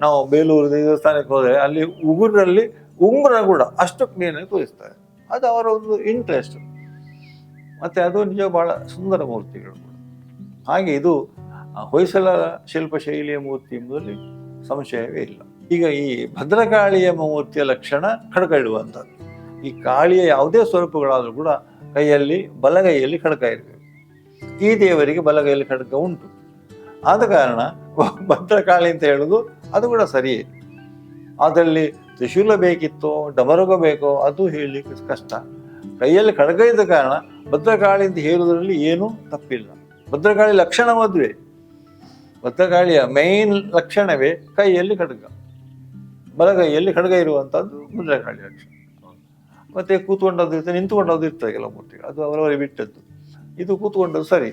ನಾವು ಬೇಲೂರು ದೇವಸ್ಥಾನಕ್ಕೆ ಹೋದರೆ ಅಲ್ಲಿ ಉಗುರಲ್ಲಿ ಉಂಗುರ ಕೂಡ ಅಷ್ಟು ಕ್ಲೀನಾಗಿ ತೋರಿಸ್ತಾರೆ ಅದು ಅವರ ಒಂದು ಇಂಟ್ರೆಸ್ಟ್ ಮತ್ತು ಅದು ನಿಜ ಭಾಳ ಸುಂದರ ಮೂರ್ತಿಗಳು ಹಾಗೆ ಇದು ಹೊಯ್ಸಳ ಶಿಲ್ಪ ಶಿಲ್ಪಶೈಲಿಯ ಮೂರ್ತಿ ಎಂಬುದರಲ್ಲಿ ಸಂಶಯವೇ ಇಲ್ಲ. ಈಗ ಈ ಭದ್ರಕಾಳಿಯ ಮೂರ್ತಿಯ ಲಕ್ಷಣ ಖಡ್ಗ ಇಡುವಂಥದ್ದು ಈ ಕಾಳಿಯ ಯಾವುದೇ ಸ್ವರೂಪಗಳಾದರೂ ಕೂಡ ಕೈಯಲ್ಲಿ, ಬಲಗೈಯಲ್ಲಿ ಖಡ್ಗ ಇರಬೇಕು ಈ ದೇವರಿಗೆ ಬಲಗೈಯಲ್ಲಿ ಖಡ್ಗ ಉಂಟು. ಆದ ಕಾರಣ ಭದ್ರಕಾಳಿ ಅಂತ ಹೇಳೋದು ಅದು ಕೂಡ ಸರಿಯೇ ಅದರಲ್ಲಿ ತ್ರಿಶೂಲ ಬೇಕಿತ್ತೋ, ಡಮರುಗ ಬೇಕೋ, ಅದು ಹೇಳಲಿಕ್ಕೆ ಕಷ್ಟ. ಕೈಯಲ್ಲಿ ಖಡ್ಗ ಇದ್ದ ಕಾರಣ ಭದ್ರಕಾಳಿ ಅಂತ ಹೇಳುವುದರಲ್ಲಿ ಏನೂ ತಪ್ಪಿಲ್ಲ. ಭದ್ರಕಾಳಿ ಲಕ್ಷಣ ಮದುವೆ. ಭದ್ರಕಾಳಿಯ ಮೇನ್ ಲಕ್ಷಣವೇ ಕೈಯಲ್ಲಿ ಖಡ್ಗ ಬಲಗೈಯಲ್ಲಿ ಖಡ್ಗ ಇರುವಂಥದ್ದು ಭದ್ರಕಾಳಿ ಲಕ್ಷಣ ಮತ್ತೆ ಕೂತ್ಕೊಂಡದ್ದು ಇರ್ತದೆ, ನಿಂತುಕೊಂಡದ್ದು ಇರ್ತದೆ ಕೆಲವು ಮೂರ್ತಿಗಳು. ಅದು ಅವರವರೇ ಬಿಟ್ಟದ್ದು. ಇದು ಕೂತ್ಕೊಂಡದ್ದು ಸರಿ.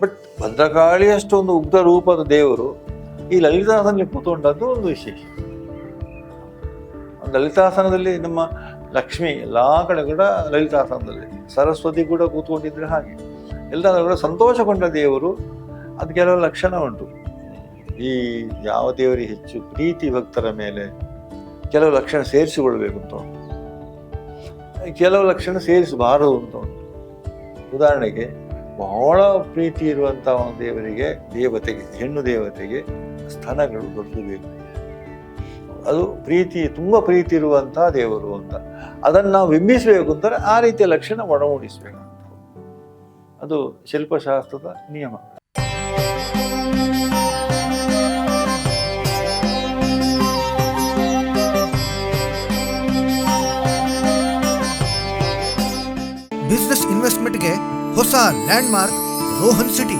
ಬಟ್ ಭದ್ರಕಾಳಿಯಷ್ಟು ಒಂದು ಉಗ್ರ ರೂಪದ ದೇವರು ಈ ಲಲಿತಾಸನಲ್ಲಿ ಕೂತ್ಕೊಂಡದ್ದು ಒಂದು ವಿಶೇಷ. ಲಲಿತಾಸನದಲ್ಲಿ ನಮ್ಮ ಲಕ್ಷ್ಮಿ ಎಲ್ಲ ಕಡೆ ಕೂಡ ಲಲಿತಾಸನದಲ್ಲಿ, ಸರಸ್ವತಿ ಕೂಡ ಕೂತ್ಕೊಂಡಿದ್ರೆ ಹಾಗೆ. ಎಲ್ಲ ಕೂಡ ಸಂತೋಷಗೊಂಡ ದೇವರು, ಅದು ಕೆಲವು ಲಕ್ಷಣ ಉಂಟು. ಈ ಯಾವ ದೇವರಿಗೆ ಹೆಚ್ಚು ಪ್ರೀತಿ ಭಕ್ತರ ಮೇಲೆ ಕೆಲವು ಲಕ್ಷಣ ಸೇರಿಸಿಕೊಳ್ಬೇಕು ಅಂತ ಉಂಟು ಕೆಲವು ಲಕ್ಷಣ ಸೇರಿಸಬಾರದು ಅಂತ ಉಂಟು. ಉದಾಹರಣೆಗೆ ಬಹಳ ಪ್ರೀತಿ ಇರುವಂಥ ಒಂದು ದೇವರಿಗೆ, ದೇವತೆಗೆ, ಹೆಣ್ಣು ದೇವತೆಗೆ ಸ್ಥಾನಗಳು ದೊಡ್ಡಬೇಕು ಅದು ಪ್ರೀತಿ, ತುಂಬ ಪ್ರೀತಿ ಇರುವಂಥ ದೇವರು ಅಂತ. ಅದನ್ನು ನಾವು ಬಿಂಬಿಸಬೇಕು ಅಂತಾರೆ ಆ ರೀತಿಯ ಲಕ್ಷಣ ಒಡಮೂಡಿಸಬೇಕು. ಅದು ಶಿಲ್ಪಶಾಸ್ತ್ರದ ನಿಯಮ. ಇನ್ವೆಸ್ಟ್ಮೆಂಟ್ಗೆ ಹೊಸ ಲ್ಯಾಂಡ್ ಮಾರ್ಕ್ ರೋಹನ್ ಸಿಟಿ.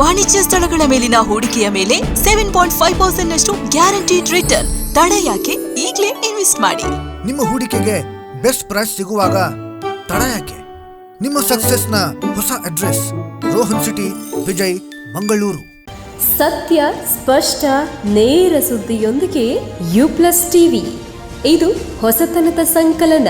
ವಾಣಿಜ್ಯ ಸ್ಥಳಗಳ ಮೇಲಿನ ಹೂಡಿಕೆಯ ಮೇಲೆ ಸೆವೆನ್ ಪಾಯಿಂಟ್ ಫೈವ್ ಪರ್ಸೆಂಟ್ ನಷ್ಟು ಗ್ಯಾರಂಟಿಡ್ ರಿಟರ್ನ್ ತಡ ಯಾಕೆ? ಈಗಲೇ ಇನ್ವೆಸ್ಟ್ ಮಾಡಿ. ನಿಮ್ಮ ಹೂಡಿಕೆಗೆ ಬೆಸ್ಟ್ ಪ್ರೈಸ್ ಸಿಗುವಾಗ ತಡ ಯಾಕೆ? ನಿಮ್ಮ ಸಕ್ಸಸ್ನ ಹೊಸ ಅಡ್ರೆಸ್ ರೋಹನ್ ಸಿಟಿ ವಿಜಯ್ ಮಂಗಳೂರು. ಸತ್ಯ ಸ್ಪಷ್ಟ ನೇರ ಸುದ್ದಿಯೊಂದಿಗೆ ಯು ಪ್ಲಸ್ ಟಿವಿ ಇದು ಹೊಸತನದ ಸಂಕಲನ.